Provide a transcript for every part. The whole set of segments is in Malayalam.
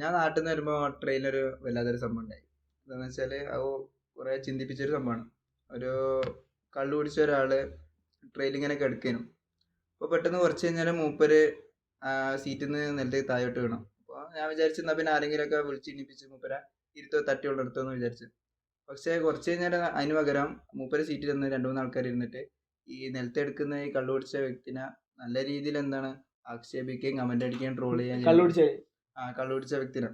ഞാൻ നാട്ടിൽ നിന്ന് വരുമ്പോൾ ട്രെയിനൊരു വല്ലാത്തൊരു സംഭവം ഉണ്ടായി. എന്താണെന്ന് വെച്ചാൽ അത് കുറേ ചിന്തിപ്പിച്ചൊരു സംഭവമാണ് ഒരു കള്ളു കുടിച്ച ഒരാൾ ട്രെയിനിൽ ഇങ്ങനെ അപ്പോൾ പെട്ടെന്ന് കുറച്ച് കഴിഞ്ഞാൽ മൂപ്പര് സീറ്റിൽ നിന്ന് നിലത്തേക്ക് താഴോട്ട് വീണു. അപ്പോൾ ഞാൻ വിചാരിച്ചു എന്നാൽ പിന്നെ ആരെങ്കിലുമൊക്കെ വിളിച്ച് എണ്ണിപ്പിച്ച് മൂപ്പര ഇരുത്തോ തട്ടി കൊണ്ടെടുത്തോന്ന് വിചാരിച്ചു. പക്ഷേ കുറച്ച് കഴിഞ്ഞാൽ അതിന് പകരം മൂപ്പര് സീറ്റിൽ നിന്ന് രണ്ട് മൂന്ന് ആൾക്കാർ ഇരുന്നിട്ട് ഈ നിലത്തെടുക്കുന്ന ഈ കള്ളു കുടിച്ച വ്യക്തിനെ നല്ല രീതിയിൽ എന്താണ് ആക്ഷേപിക്കുകയും കമന്റ് അടിക്കുകയും ട്രോൾ ചെയ്യാൻ ആ കള്ളു കുടിച്ച വ്യക്തിയാണ്.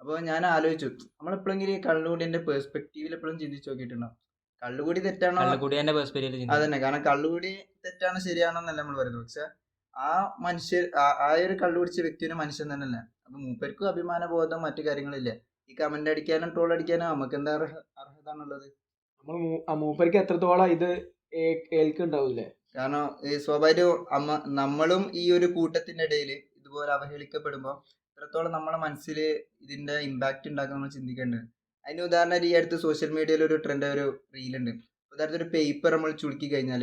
അപ്പോൾ ഞാൻ ആലോചിച്ചു നമ്മളെപ്പോഴെങ്കിലും ഈ കള്ളുകൂടിന്റെ പേഴ്സ്പെക്റ്റീവിൽ എപ്പോഴും ചിന്തിച്ച് നോക്കിയിട്ടുണ്ടോ കള്ളുകൂടി തെറ്റാണോ? കള്ളുകൂടിയന്റെ പേഴ്സ്പെക്റ്റീവിൽ അതന്നെ കാരണം കള്ളുകൂടി തെറ്റാണോ ശരിയാണോ എന്നല്ല നമ്മൾ പറയുന്നത്. പക്ഷെ ആ മനുഷ്യർ ആ- ഒരു കള്ളു കുടിച്ച വ്യക്തിന് മനുഷ്യൻ തന്നെയല്ല. അപ്പൊ മൂപ്പർക്കും അഭിമാന ബോധം മറ്റു കാര്യങ്ങളില്ല. ഈ കമന്റ് അടിക്കാനും ട്രോൾ അടിക്കാനും നമുക്ക് എന്താ അർഹ അർഹത എന്നുള്ളത് നമ്മൾ മൂപ്പർക്ക് എത്രത്തോളം ഇത് ഏ- കാരണം ഈ സ്വാഭാവികം അമ്മ നമ്മളും ഈ ഒരു കൂട്ടത്തിന്റെ ഇടയിൽ ഇതുപോലെ അവഹേളിക്കപ്പെടുമ്പോൾ എത്രത്തോളം നമ്മളെ മനസ്സിൽ ഇതിന്റെ ഇമ്പാക്റ്റ് ഉണ്ടാക്കാൻ നമ്മൾ ചിന്തിക്കേണ്ടത് അതിന് ഉദാഹരണം ഈ അടുത്ത് സോഷ്യൽ മീഡിയയിൽ ഒരു ട്രെൻഡ് ഒരു റീലുണ്ട് ഉദാഹരണത്തിന് ഒരു പേപ്പർ നമ്മൾ ചുളുക്കി കഴിഞ്ഞാൽ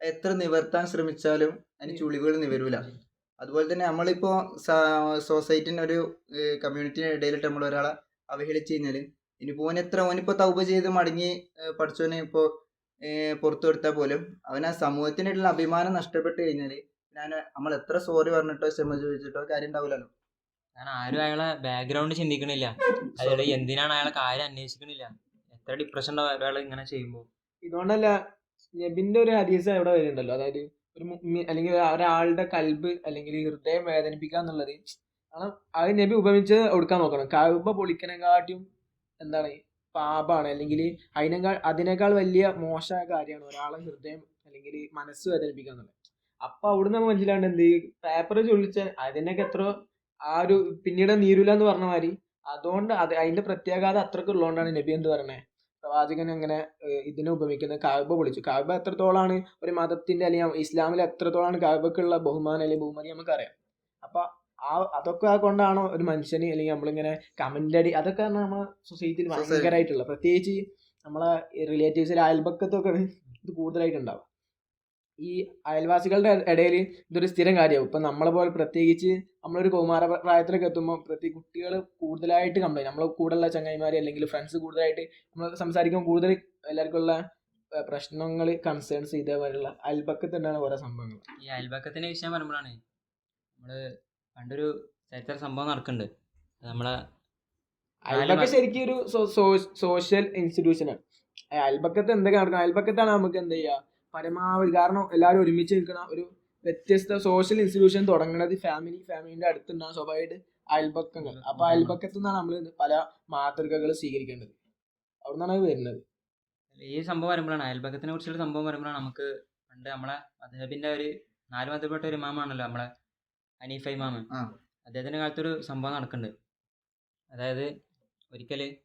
എത്ര നിവർത്താൻ ശ്രമിച്ചാലും അതിന് ചുളിവുകൾ നിവരൂല അതുപോലെ തന്നെ നമ്മളിപ്പോ സൊസൈറ്റിന് ഒരു കമ്മ്യൂണിറ്റിന് ഇടയിലിട്ട് നമ്മൾ ഒരാളെ അവഹേളിച്ച് കഴിഞ്ഞാൽ ഇനിയിപ്പോ ഓൻ എത്ര ഓനിപ്പോ തൗപ ചെയ്ത് മടങ്ങി പഠിച്ചവനെ ഇപ്പോ പുറത്തു കൊടുത്താൽ പോലും അവൻ ആ സമൂഹത്തിനുള്ള അഭിമാനം നഷ്ടപ്പെട്ട് കഴിഞ്ഞാൽ ഞാൻ നമ്മൾ എത്ര സോറി പറഞ്ഞിട്ടോ ക്ഷമ ചോദിച്ചിട്ടോ കാര്യം ഉണ്ടാവില്ലല്ലോ കാരണം ആരും അയാളെ ബാക്ക്ഗ്രൗണ്ട് ചിന്തിക്കണില്ല. അയാൾ എന്തിനാണ് അയാളെ കാര്യം അന്വേഷിക്കണില്ല. എത്ര ഡിപ്രഷൻ ഉണ്ടാവും ഒരാൾ ഇങ്ങനെ ചെയ്യുമ്പോൾ ഇതുകൊണ്ടല്ല നബിന്റെ ഒരു ഹദീസ് അവിടെ വരുന്നുണ്ടല്ലോ. അതായത് ഒരു അല്ലെങ്കിൽ ഒരാളുടെ കൽബ് അല്ലെങ്കിൽ ഹൃദയം വേദനിപ്പിക്കുക എന്നുള്ളത് കാരണം അത് നബി ഉപമിച്ച് കൊടുക്കാൻ നോക്കണം. കൽബ പൊളിക്കനെക്കാട്ടിയും എന്താണ് പാപാണ്. അല്ലെങ്കിൽ അതിനേക്കാൾ അതിനേക്കാൾ വലിയ മോശമായ കാര്യമാണ് ഒരാളെ ഹൃദയം അല്ലെങ്കിൽ മനസ്സ് വേദനിപ്പിക്കുക എന്നുള്ളത്. അപ്പൊ അവിടുന്ന് നമ്മൾ മനസ്സിലാണ്ട് എന്ത്? പേപ്പർ ചൊല്ലിച്ച അതിനൊക്കെ എത്ര ആ ഒരു പിന്നീട് നീരൂല എന്ന് പറഞ്ഞ മാതിരി അതുകൊണ്ട് അത് അതിന്റെ പ്രത്യാഘാതം അത്രയ്ക്ക് ഉള്ളതുകൊണ്ടാണ് നബി എന്ത് പറഞ്ഞത് പ്രവാചകൻ അങ്ങനെ ഇതിനെ ഉപമിക്കുന്നത്. കാബ വിളിച്ചു. കാബ എത്രത്തോളാണ് ഒരു മതത്തിന്റെ അല്ലെങ്കിൽ ഇസ്ലാമിൽ എത്രത്തോളാണ് കാബക്കുള്ള ബഹുമാനം അല്ലെങ്കിൽ ബഹുമതി നമുക്കറിയാം. അപ്പൊ ആ അതൊക്കെ കൊണ്ടാണോ ഒരു മനുഷ്യന് അല്ലെങ്കിൽ നമ്മളിങ്ങനെ കമന്റ് അടി അതൊക്കെ നമ്മൾ സൊസൈറ്റിയിൽ ഭയങ്കരമായിട്ടുള്ള പ്രത്യേകിച്ച് നമ്മളെ റിലേറ്റീവ്സിൽ അയൽപക്കത്തൊക്കെ ഇത് കൂടുതലായിട്ടുണ്ടാവും ഈ അയൽവാസികളുടെ ഇടയിൽ ഇതൊരു സ്ഥിരം കാര്യമാവും. ഇപ്പം നമ്മളെ പോലെ പ്രത്യേകിച്ച് നമ്മളൊരു കൗമാര പ്രായത്തിലൊക്കെ എത്തുമ്പോൾ പ്രത്യേക കുട്ടികൾ കൂടുതലായിട്ട് കംപ്ലൈന്റ് നമ്മളെ കൂടെയുള്ള ചങ്ങായിമാർ അല്ലെങ്കിൽ ഫ്രണ്ട്സ് കൂടുതലായിട്ട് നമ്മൾ സംസാരിക്കുമ്പോൾ കൂടുതൽ എല്ലാവർക്കും ഉള്ള പ്രശ്നങ്ങൾ കൺസേൺസ് ഇതേപോലെയുള്ള അയൽപക്കത്ത് തന്നെയാണ് ഓരോ സംഭവങ്ങൾ ഈ അയൽപക്കത്തിന്റെ വിഷയം പറയുമ്പോഴാണ് നമ്മൾ പണ്ടൊരു ചരിത്ര സംഭവം നടക്കുന്നുണ്ട് നമ്മളെ അയൽപക്കം ശരിക്കും ഒരു സോഷ്യൽ ഇൻസ്റ്റിറ്റ്യൂഷനാണ് അയൽപക്കത്ത് എന്തൊക്കെ നടക്കണം അയൽപക്കത്താണ് നമുക്ക് എന്ത് ചെയ്യുക പരമാവധി കാരണം എല്ലാവരും ഒരുമിച്ച് നിൽക്കുന്ന ഒരു വ്യത്യസ്ത സോഷ്യൽ ഇൻസ്റ്റിറ്റ്യൂഷൻ തുടങ്ങുന്നത് ഫാമിലി ഫാമിലിന്റെ അടുത്തുണ്ടാകും സ്വാഭാവികമായിട്ട് അയൽപക്കങ്ങൾ. അപ്പൊ അയൽപക്കത്തു നിന്നാണ് നമ്മൾ പല മാതൃകകൾ സ്വീകരിക്കേണ്ടത്. അവിടെ നിന്നാണ് അത് വരുന്നത്. ഈ സംഭവം വരുമ്പോഴാണ് അയൽപക്കത്തിനെ കുറിച്ചുള്ള സംഭവം വരുമ്പോഴാണ് നമുക്ക് പണ്ട് നമ്മളെ അദ്ദേഹത്തിന്റെ ഒരു നാല് മതപ്പെട്ട ഒരു ഇമാമാണല്ലോ നമ്മളെ അനീഫ് ഇമാമ്. ആ. അദ്ദേഹത്തിന്റെ കാലത്തൊരു സംഭവം നടക്കുന്നുണ്ട്. അതായത് ഒരിക്കൽ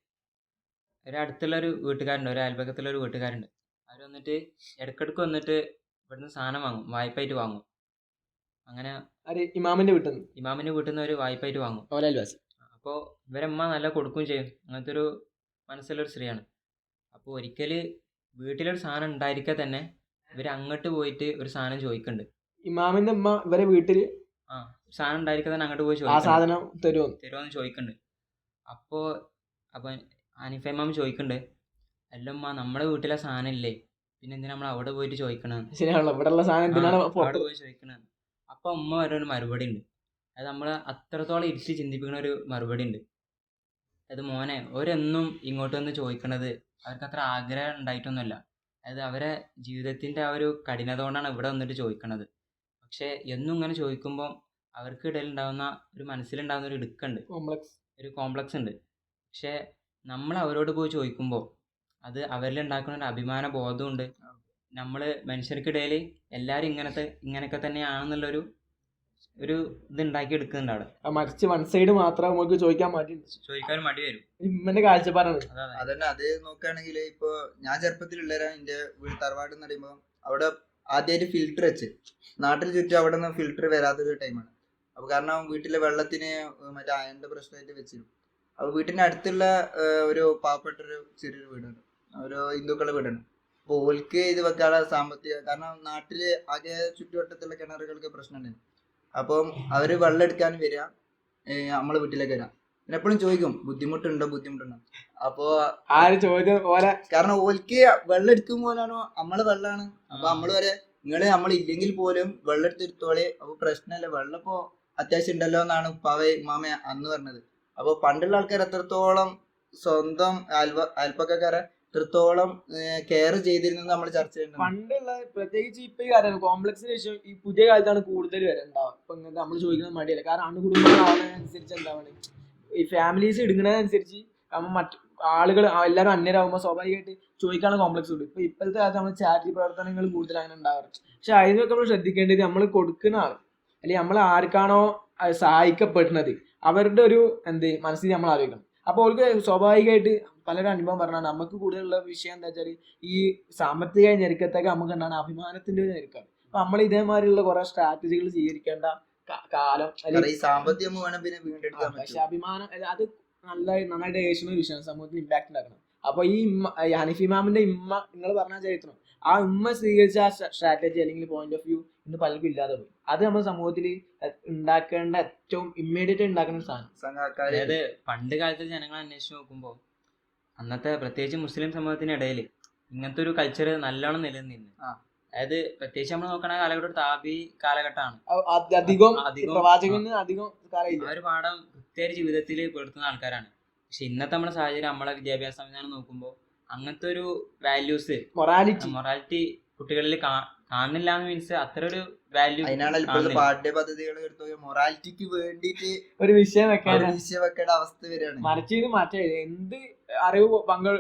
ഒരു അടുത്തുള്ള ഒരു വീട്ടുകാരുണ്ട് ഒരു അയൽപക്കത്തുള്ള ഒരു വീട്ടുകാരുണ്ട്. അവർ വന്നിട്ട് ഇടക്കിടക്ക് വന്നിട്ട് ഇവിടുന്ന് സാധനം വാങ്ങും. വായ്പായിട്ട് വാങ്ങും. അങ്ങനെ ആര്? ഇമാമിന്റെ വീട്ടിൽ നിന്ന് ഇമാമിന്റെ വീട്ടിൽ നിന്ന് ഒരു വായ്പായിട്ട് വാങ്ങും. അപ്പോൾ ഇവരമ്മ നല്ല കൊടുക്കുകയും ചെയ്യും. അങ്ങനത്തെ ഒരു മനസ്സിലൊരു സ്ത്രീയാണ്. അപ്പോൾ ഒരിക്കൽ വീട്ടിലൊരു സാധനം ഉണ്ടായിരിക്കെ തന്നെ ഇവർ അങ്ങോട്ട് പോയിട്ട് ഒരു സാധനം ചോദിക്കുന്നുണ്ട് ഇമാമിന്റെ അമ്മ ഇവരെ വീട്ടിൽ ആ സാധനം ഉണ്ടായിരിക്കെ തന്നെ അങ്ങോട്ട് പോയി ആ സാധനം തരുമോ തരുമോ എന്ന് ചോദിക്കുന്നുണ്ട് അപ്പോൾ അപ്പോൾ അനിഫമാമ ചോദിക്കുന്നുണ്ട് അല്ലമ്മ നമ്മുടെ വീട്ടിലെ സാധനം ഇല്ലേ പിന്നെ എന്തിനാ നമ്മൾ അവിടെ പോയിട്ട് ചോദിക്കണത് ശരിയാണല്ലോ. ഇവിടെ ഉള്ള സാധനം എന്തിനാണ് അവിടെ പോയി ചോദിക്കണത് അപ്പൊ അമ്മ വരെ ഒരു മറുപടി ഉണ്ട് അത് നമ്മളെ അത്രത്തോളം ഇരുത്തി ചിന്തിപ്പിക്കുന്ന ഒരു മറുപടി ഉണ്ട് അത് മോനെ അവരെന്നും ഇങ്ങോട്ട് വന്ന് ചോദിക്കണത് അവർക്ക് അത്ര ആഗ്രഹം ഉണ്ടായിട്ടൊന്നുമല്ല. അതായത് അവരെ ജീവിതത്തിന്റെ ആ ഒരു കഠിനത കൊണ്ടാണ് ഇവിടെ വന്നിട്ട് ചോദിക്കണത്. പക്ഷേ എന്നും ഇങ്ങനെ ചോദിക്കുമ്പോൾ അവർക്ക് ഇടയിൽ ഉണ്ടാകുന്ന ഒരു മനസ്സിലുണ്ടാകുന്ന ഒരു ഇടുക്കുണ്ട്. കോംപ്ലക്സ്. ഒരു കോംപ്ലക്സ് ഉണ്ട്. പക്ഷേ നമ്മൾ അവരോട് പോയി ചോദിക്കുമ്പോൾ അത് അവരിൽ ഉണ്ടാക്കുന്ന ഒരു അഭിമാന ബോധമുണ്ട് നമ്മൾ മനുഷ്യർക്കിടയിൽ എല്ലാവരും ഇങ്ങനത്തെ ഇങ്ങനെയൊക്കെ തന്നെയാണെന്നുള്ളൊരു ഒരു ഇത് ഉണ്ടാക്കി എടുക്കുന്നുണ്ട് അവിടെ. മറിച്ച് വൺ സൈഡ് മാത്രം നമുക്ക് ചോദിക്കാൻ മടി ചോദിക്കാൻ മടി വരും. ഇമ്മന്റെ കാഴ്ചപ്പാടാണ് അതെ. അതെ അതന്നെ അത് നോക്കുകയാണെങ്കിൽ ഇപ്പൊ ഞാൻ ചെറുപ്പത്തിലുള്ളവരാ എന്റെ വീട് തറവാട് എന്ന് പറയുമ്പോൾ അവിടെ ആദ്യമായിട്ട് ഫിൽറ്റർ വെച്ച്. നാട്ടിൽ ചുറ്റും അവിടെ നിന്ന് ഫിൽറ്റർ വരാത്തൊരു ടൈമാണ് അപ്പൊ കാരണം വീട്ടിലെ വെള്ളത്തിന് മറ്റേ അയന്റെ പ്രശ്നമായിട്ട് വെച്ചിരുന്നു. അപ്പൊ വീട്ടിന്റെ അടുത്തുള്ള ഒരു പാവപ്പെട്ട ഒരു ചെറിയൊരു വീടുണ്ട് ഒരു ഹിന്ദുക്കളെ വീടുണ്ട് അപ്പൊ ഓൽക്ക് ഇത് വെക്കാനുള്ള സാമ്പത്തിക കാരണം നാട്ടിൽ ആകെ ചുറ്റുവട്ടത്തുള്ള കിണറുകൾക്ക് പ്രശ്നമുണ്ട്. അപ്പം അവർ വെള്ളം എടുക്കാൻ വരിക നമ്മളെ വീട്ടിലേക്ക് വരാം. എപ്പോഴും ചോദിക്കും ബുദ്ധിമുട്ടുണ്ടോ? ബുദ്ധിമുട്ടുണ്ടോ? അപ്പോ ആര് ചോദ്യം പോലെ കാരണം ഓൽക്ക് വെള്ളം എടുക്കും പോലാണോ നമ്മൾ വെള്ളമാണ് അപ്പൊ. നമ്മൾ വരെ നിങ്ങൾ നമ്മൾ ഇല്ലെങ്കിൽ പോലും വെള്ളം എടുത്തെടുത്തോളെ അപ്പൊ പ്രശ്നമല്ല വെള്ളം ഇപ്പോ അത്യാവശ്യം ഉണ്ടല്ലോ എന്നാണ് ഉപ്പാവ മാമ അന്ന് പറഞ്ഞത്. അപ്പൊ പണ്ടുള്ള ആൾക്കാർ എത്രത്തോളം സ്വന്തം അയൽവ അയൽപ്പക്കാരെ എത്രത്തോളം കെയർ ചെയ്തിരുന്നത് നമ്മൾ ചർച്ച ചെയ്യുന്നുണ്ട് പണ്ടുള്ള പ്രത്യേകിച്ച് ഇപ്പൊ ഈ കാര്യം കോംപ്ലക്സിന് ശേഷം ഈ പുതിയ കാലത്താണ് കൂടുതൽ വരണ്ടാവുക ഇപ്പൊ ഇങ്ങനത്തെ നമ്മൾ ചോദിക്കുന്നത് മടിയല്ല. കാരണം അണുകുടുംബങ്ങളാവുന്നതിനനുസരിച്ച് എന്താണ് ഈ ഫാമിലീസ് ഇടുന്നതിനനുസരിച്ച് നമ്മൾ മറ്റ് ആളുകൾ എല്ലാവരും അന്യരാകുമ്പോൾ സ്വാഭാവികമായിട്ട് ചോദിക്കാനുള്ള കോംപ്ലക്സ് ഉണ്ട്. ഇപ്പൊ ഇപ്പോഴത്തെ കാലത്ത് നമ്മൾ ചാരിറ്റി പ്രവർത്തനങ്ങൾ കൂടുതൽ അങ്ങനെ ഉണ്ടാവാറ്. പക്ഷെ അതിനൊക്കെ നമ്മൾ ശ്രദ്ധിക്കേണ്ടത് നമ്മൾ കൊടുക്കുന്ന ആൾ അല്ലെങ്കിൽ നമ്മൾ ആർക്കാണോ സഹായിക്കപ്പെടുന്നത് അവരുടെ ഒരു എന്ത് മനസ്സിൽ നമ്മൾ ആലോചിക്കണം. അപ്പോൾ അവർക്ക് സ്വാഭാവികമായിട്ട് പലരും അനുഭവം പറഞ്ഞാൽ നമുക്ക് കൂടുതലുള്ള വിഷയം എന്താ വെച്ചാൽ ഈ സാമ്പത്തിക ഞെരുക്കത്തൊക്കെ നമുക്ക് എന്താണ്? അഭിമാനത്തിന്റെ ഒരു ഞെരുക്കാണ്. അപ്പൊ നമ്മൾ ഇതേമാതിരിയുള്ള കുറെ സ്ട്രാറ്റജികൾ സ്വീകരിക്കേണ്ട കാലം സാമ്പത്തികം വേണം പിന്നെ വീണ്ടെടുക്കാൻ പക്ഷെ അഭിമാനം അത് നല്ല നന്നായിട്ട് ഏഷ്യ വിഷയം വിഷയമാണ് സമൂഹത്തിൽ ഇമ്പാക്ട് ഉണ്ടാക്കണം. അപ്പൊ ഈ ഈ ഇമ്മ നിങ്ങൾ പറഞ്ഞ ചരിത്രം. ആ ഉമ്മ സ്വീകരിച്ച ആ സ്ട്രാറ്റജി അല്ലെങ്കിൽ പോയിന്റ് ഓഫ് വ്യൂ ഇന്ന് പലർക്കും ഇല്ലാതെ പോയി. അത് നമ്മുടെ സമൂഹത്തിൽ ഉണ്ടാക്കേണ്ട ഏറ്റവും ഇമ്മീഡിയറ്റ് ഉണ്ടാക്കുന്ന സാധനം. അതായത് പണ്ട് കാലത്ത് ജനങ്ങൾ അന്വേഷിച്ച് നോക്കുമ്പോൾ അന്നത്തെ പ്രത്യേകിച്ച് മുസ്ലിം സമൂഹത്തിനിടയിൽ ഇങ്ങനത്തെ ഒരു കൾച്ചർ നല്ലോണം നിലനിന്നിരുന്നു. ആ. അതായത് പ്രത്യേകിച്ച് നമ്മൾ നോക്കണ കാലഘട്ടം താബി കാലഘട്ടമാണ്. അധികം അധികം- അധികം ആ കാലമില്ല ഒരു പാഠം കൃത്യമായിട്ട് ജീവിതത്തിൽ പുലർത്തുന്ന ആൾക്കാരാണ്. പക്ഷെ ഇന്നത്തെ നമ്മുടെ സാഹചര്യം നമ്മളെ വിദ്യാഭ്യാസ സംവിധാനം നോക്കുമ്പോൾ അങ്ങനത്തെ ഒരു വാല്യൂസ് മൊറാലിറ്റി മൊറാലിറ്റി കുട്ടികളിൽ കാണുന്നില്ല മീൻസ് അത്ര ഒരു വാല്യൂ അതിനാണ് ഇപ്പോഴത്തെ പാഠ്യ പദ്ധതികൾ മൊറാലിറ്റിക്ക് വേണ്ടിയിട്ട് ഒരു വിഷയം വെക്കാൻ വിഷയം വെക്കേണ്ട അവസ്ഥ വരികയാണ്. മറിച്ച് ഇത് മാറ്റാ. എന്ത് അറിവ് പങ്ക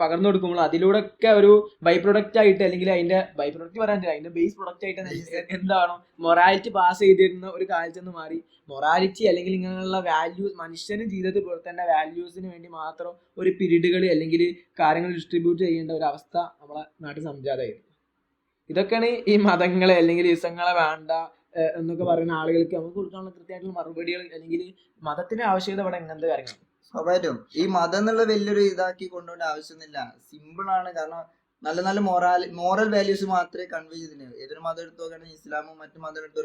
പകർന്നു കൊടുക്കുമ്പോൾ അതിലൂടെ ഒക്കെ ഒരു ബൈ പ്രൊഡക്റ്റ് ആയിട്ട് അല്ലെങ്കിൽ അതിന്റെ ബൈ പ്രൊഡക്റ്റ് പറയാൻ പറ്റില്ല. അതിന്റെ ബേസ് പ്രൊഡക്റ്റ് ആയിട്ട് എന്താണ് എന്താണോ മൊറാലിറ്റി പാസ് ചെയ്തിരുന്ന ഒരു കാലത്ത് നിന്ന് മാറി. മൊറാലിറ്റി അല്ലെങ്കിൽ ഇങ്ങനെയുള്ള വാല്യൂസ് മനുഷ്യന് ജീവിതത്തിൽ പുലർത്തേണ്ട വാല്യൂസിന് വേണ്ടി മാത്രം ഒരു പിരീഡുകൾ അല്ലെങ്കിൽ കാര്യങ്ങൾ ഡിസ്ട്രിബ്യൂട്ട് ചെയ്യേണ്ട ഒരു അവസ്ഥ നമ്മളെ നാട്ടിൽ സംജാതമായിരുന്നു. ഇതൊക്കെയാണ് ഈ മതങ്ങളെ അല്ലെങ്കിൽ ഇസങ്ങളെ വേണ്ട എന്നൊക്കെ പറയുന്ന ആളുകൾക്ക് നമുക്ക് കൊടുക്കാനുള്ള കൃത്യമായിട്ടുള്ള മറുപടികൾ അല്ലെങ്കിൽ മതത്തിന്റെ ആവശ്യകത ഇവിടെ എങ്ങനത്തെ കാര്യങ്ങൾ സ്വാഭാവികം. ഈ മതം എന്നുള്ള വലിയൊരു ഇതാക്കി കൊണ്ടുപോകേണ്ട ആവശ്യമൊന്നുമില്ല. സിമ്പിൾ ആണ്. കാരണം നല്ല നല്ല മൊറാൽ മോറൽ വാല്യൂസ് മാത്രമേ കൺവേ ചെയ്തിട്ടുള്ളൂ ഏതൊരു മതം എടുത്തു നോക്കുകയാണെങ്കിൽ ഇസ്ലാമും മറ്റു മതം എടുത്തു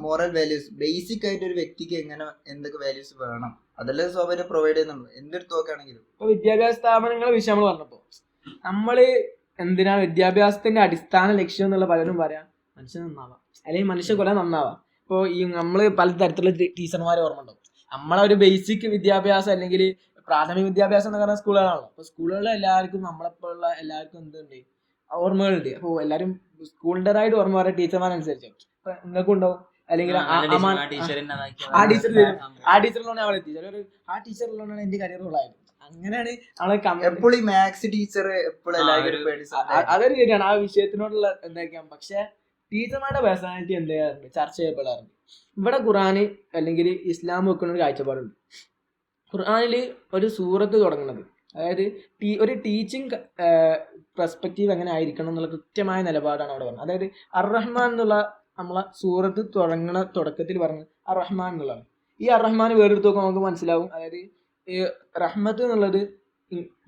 മോറൽ വാല്യൂസ് ബേസിക് ആയിട്ട് ഒരു വ്യക്തിക്ക് എങ്ങനെ എന്തൊക്കെ വാല്യൂസ് വേണം അതല്ലേ സ്വാഭാവികം പ്രൊവൈഡ് ചെയ്യുന്നുള്ളൂ. എന്തെടുത്ത് നോക്കുകയാണെങ്കിലും. ഇപ്പൊ വിദ്യാഭ്യാസ സ്ഥാപനങ്ങളെ വിഷയം നമ്മൾ പറഞ്ഞപ്പോ നമ്മൾ എന്തിനാണ് വിദ്യാഭ്യാസത്തിന്റെ അടിസ്ഥാന ലക്ഷ്യം എന്നുള്ള പലരും പറയാം. മനുഷ്യൻ നന്നാവാം. അല്ലെങ്കിൽ മനുഷ്യ കുറെ നന്നാവാം. ഇപ്പോൾ ഈ നമ്മൾ പലതരത്തിലുള്ള ടീച്ചർമാരെ ഓർമ്മ ഉണ്ടാവും നമ്മളെ ഒരു ബേസിക് വിദ്യാഭ്യാസം അല്ലെങ്കിൽ പ്രാഥമിക വിദ്യാഭ്യാസം എന്ന് പറയുന്ന സ്കൂളുകളാണല്ലോ. അപ്പോൾ സ്കൂളുകളിൽ എല്ലാവർക്കും നമ്മളെപ്പോലുള്ള എല്ലാവർക്കും എന്തുണ്ട്? ഓർമ്മകളുണ്ട്. അപ്പോൾ എല്ലാവരും സ്കൂളിന്റെതായിട്ട് ഓർമ്മ പറയാം ടീച്ചർമാരനുസരിച്ച്. അപ്പം നിങ്ങൾക്കും ഉണ്ടാവും. അല്ലെങ്കിൽ ആ- ആ ആ ടീച്ചർ ആ ടീച്ചറിലാണ് അവളെത്തി ചിലർ ആ ടീച്ചറിലാണ് എന്റെ കരിയർ ഉള്ളായത് അങ്ങനെയാണ് നമ്മളെ കമന്റ് എപ്പോഴും മാത്സ് ടീച്ചർ എപ്പോഴും അതൊരു ശരിയാണ്. ആ വിഷയത്തിനോടുള്ള എന്തായിരിക്കാം? പക്ഷെ ടീച്ചർമാരുടെ പേഴ്സണാലിറ്റി എന്ത് ചെയ്യാറുണ്ട് ചർച്ച ചെയ്യപ്പെടാറുണ്ട്. ഇവിടെ ഖുറാന് അല്ലെങ്കിൽ ഇസ്ലാം വെക്കുന്ന ഒരു കാഴ്ചപ്പാടുണ്ട്. ഖുർആനിൽ ഒരു സൂറത്ത് തുടങ്ങുന്നത്. അതായത് ടീ ഒരു ടീച്ചിങ് പെർസ്പെക്റ്റീവ് എങ്ങനെ ആയിരിക്കണം എന്നുള്ള കൃത്യമായ നിലപാടാണ് അവിടെ പറഞ്ഞത്. അതായത് അർ റഹ്മാൻ എന്നുള്ള നമ്മളെ സൂറത്ത് തുടങ്ങുന്ന തുടക്കത്തിൽ പറഞ്ഞത് അർ റഹ്മാൻ എന്നുള്ളതാണ്. ഈ അർ റഹ്മാൻ വേറെടുത്ത് നോക്കുമ്പോൾ നമുക്ക് മനസ്സിലാവും. അതായത് ഈ റഹ്മത്ത് എന്നുള്ളത്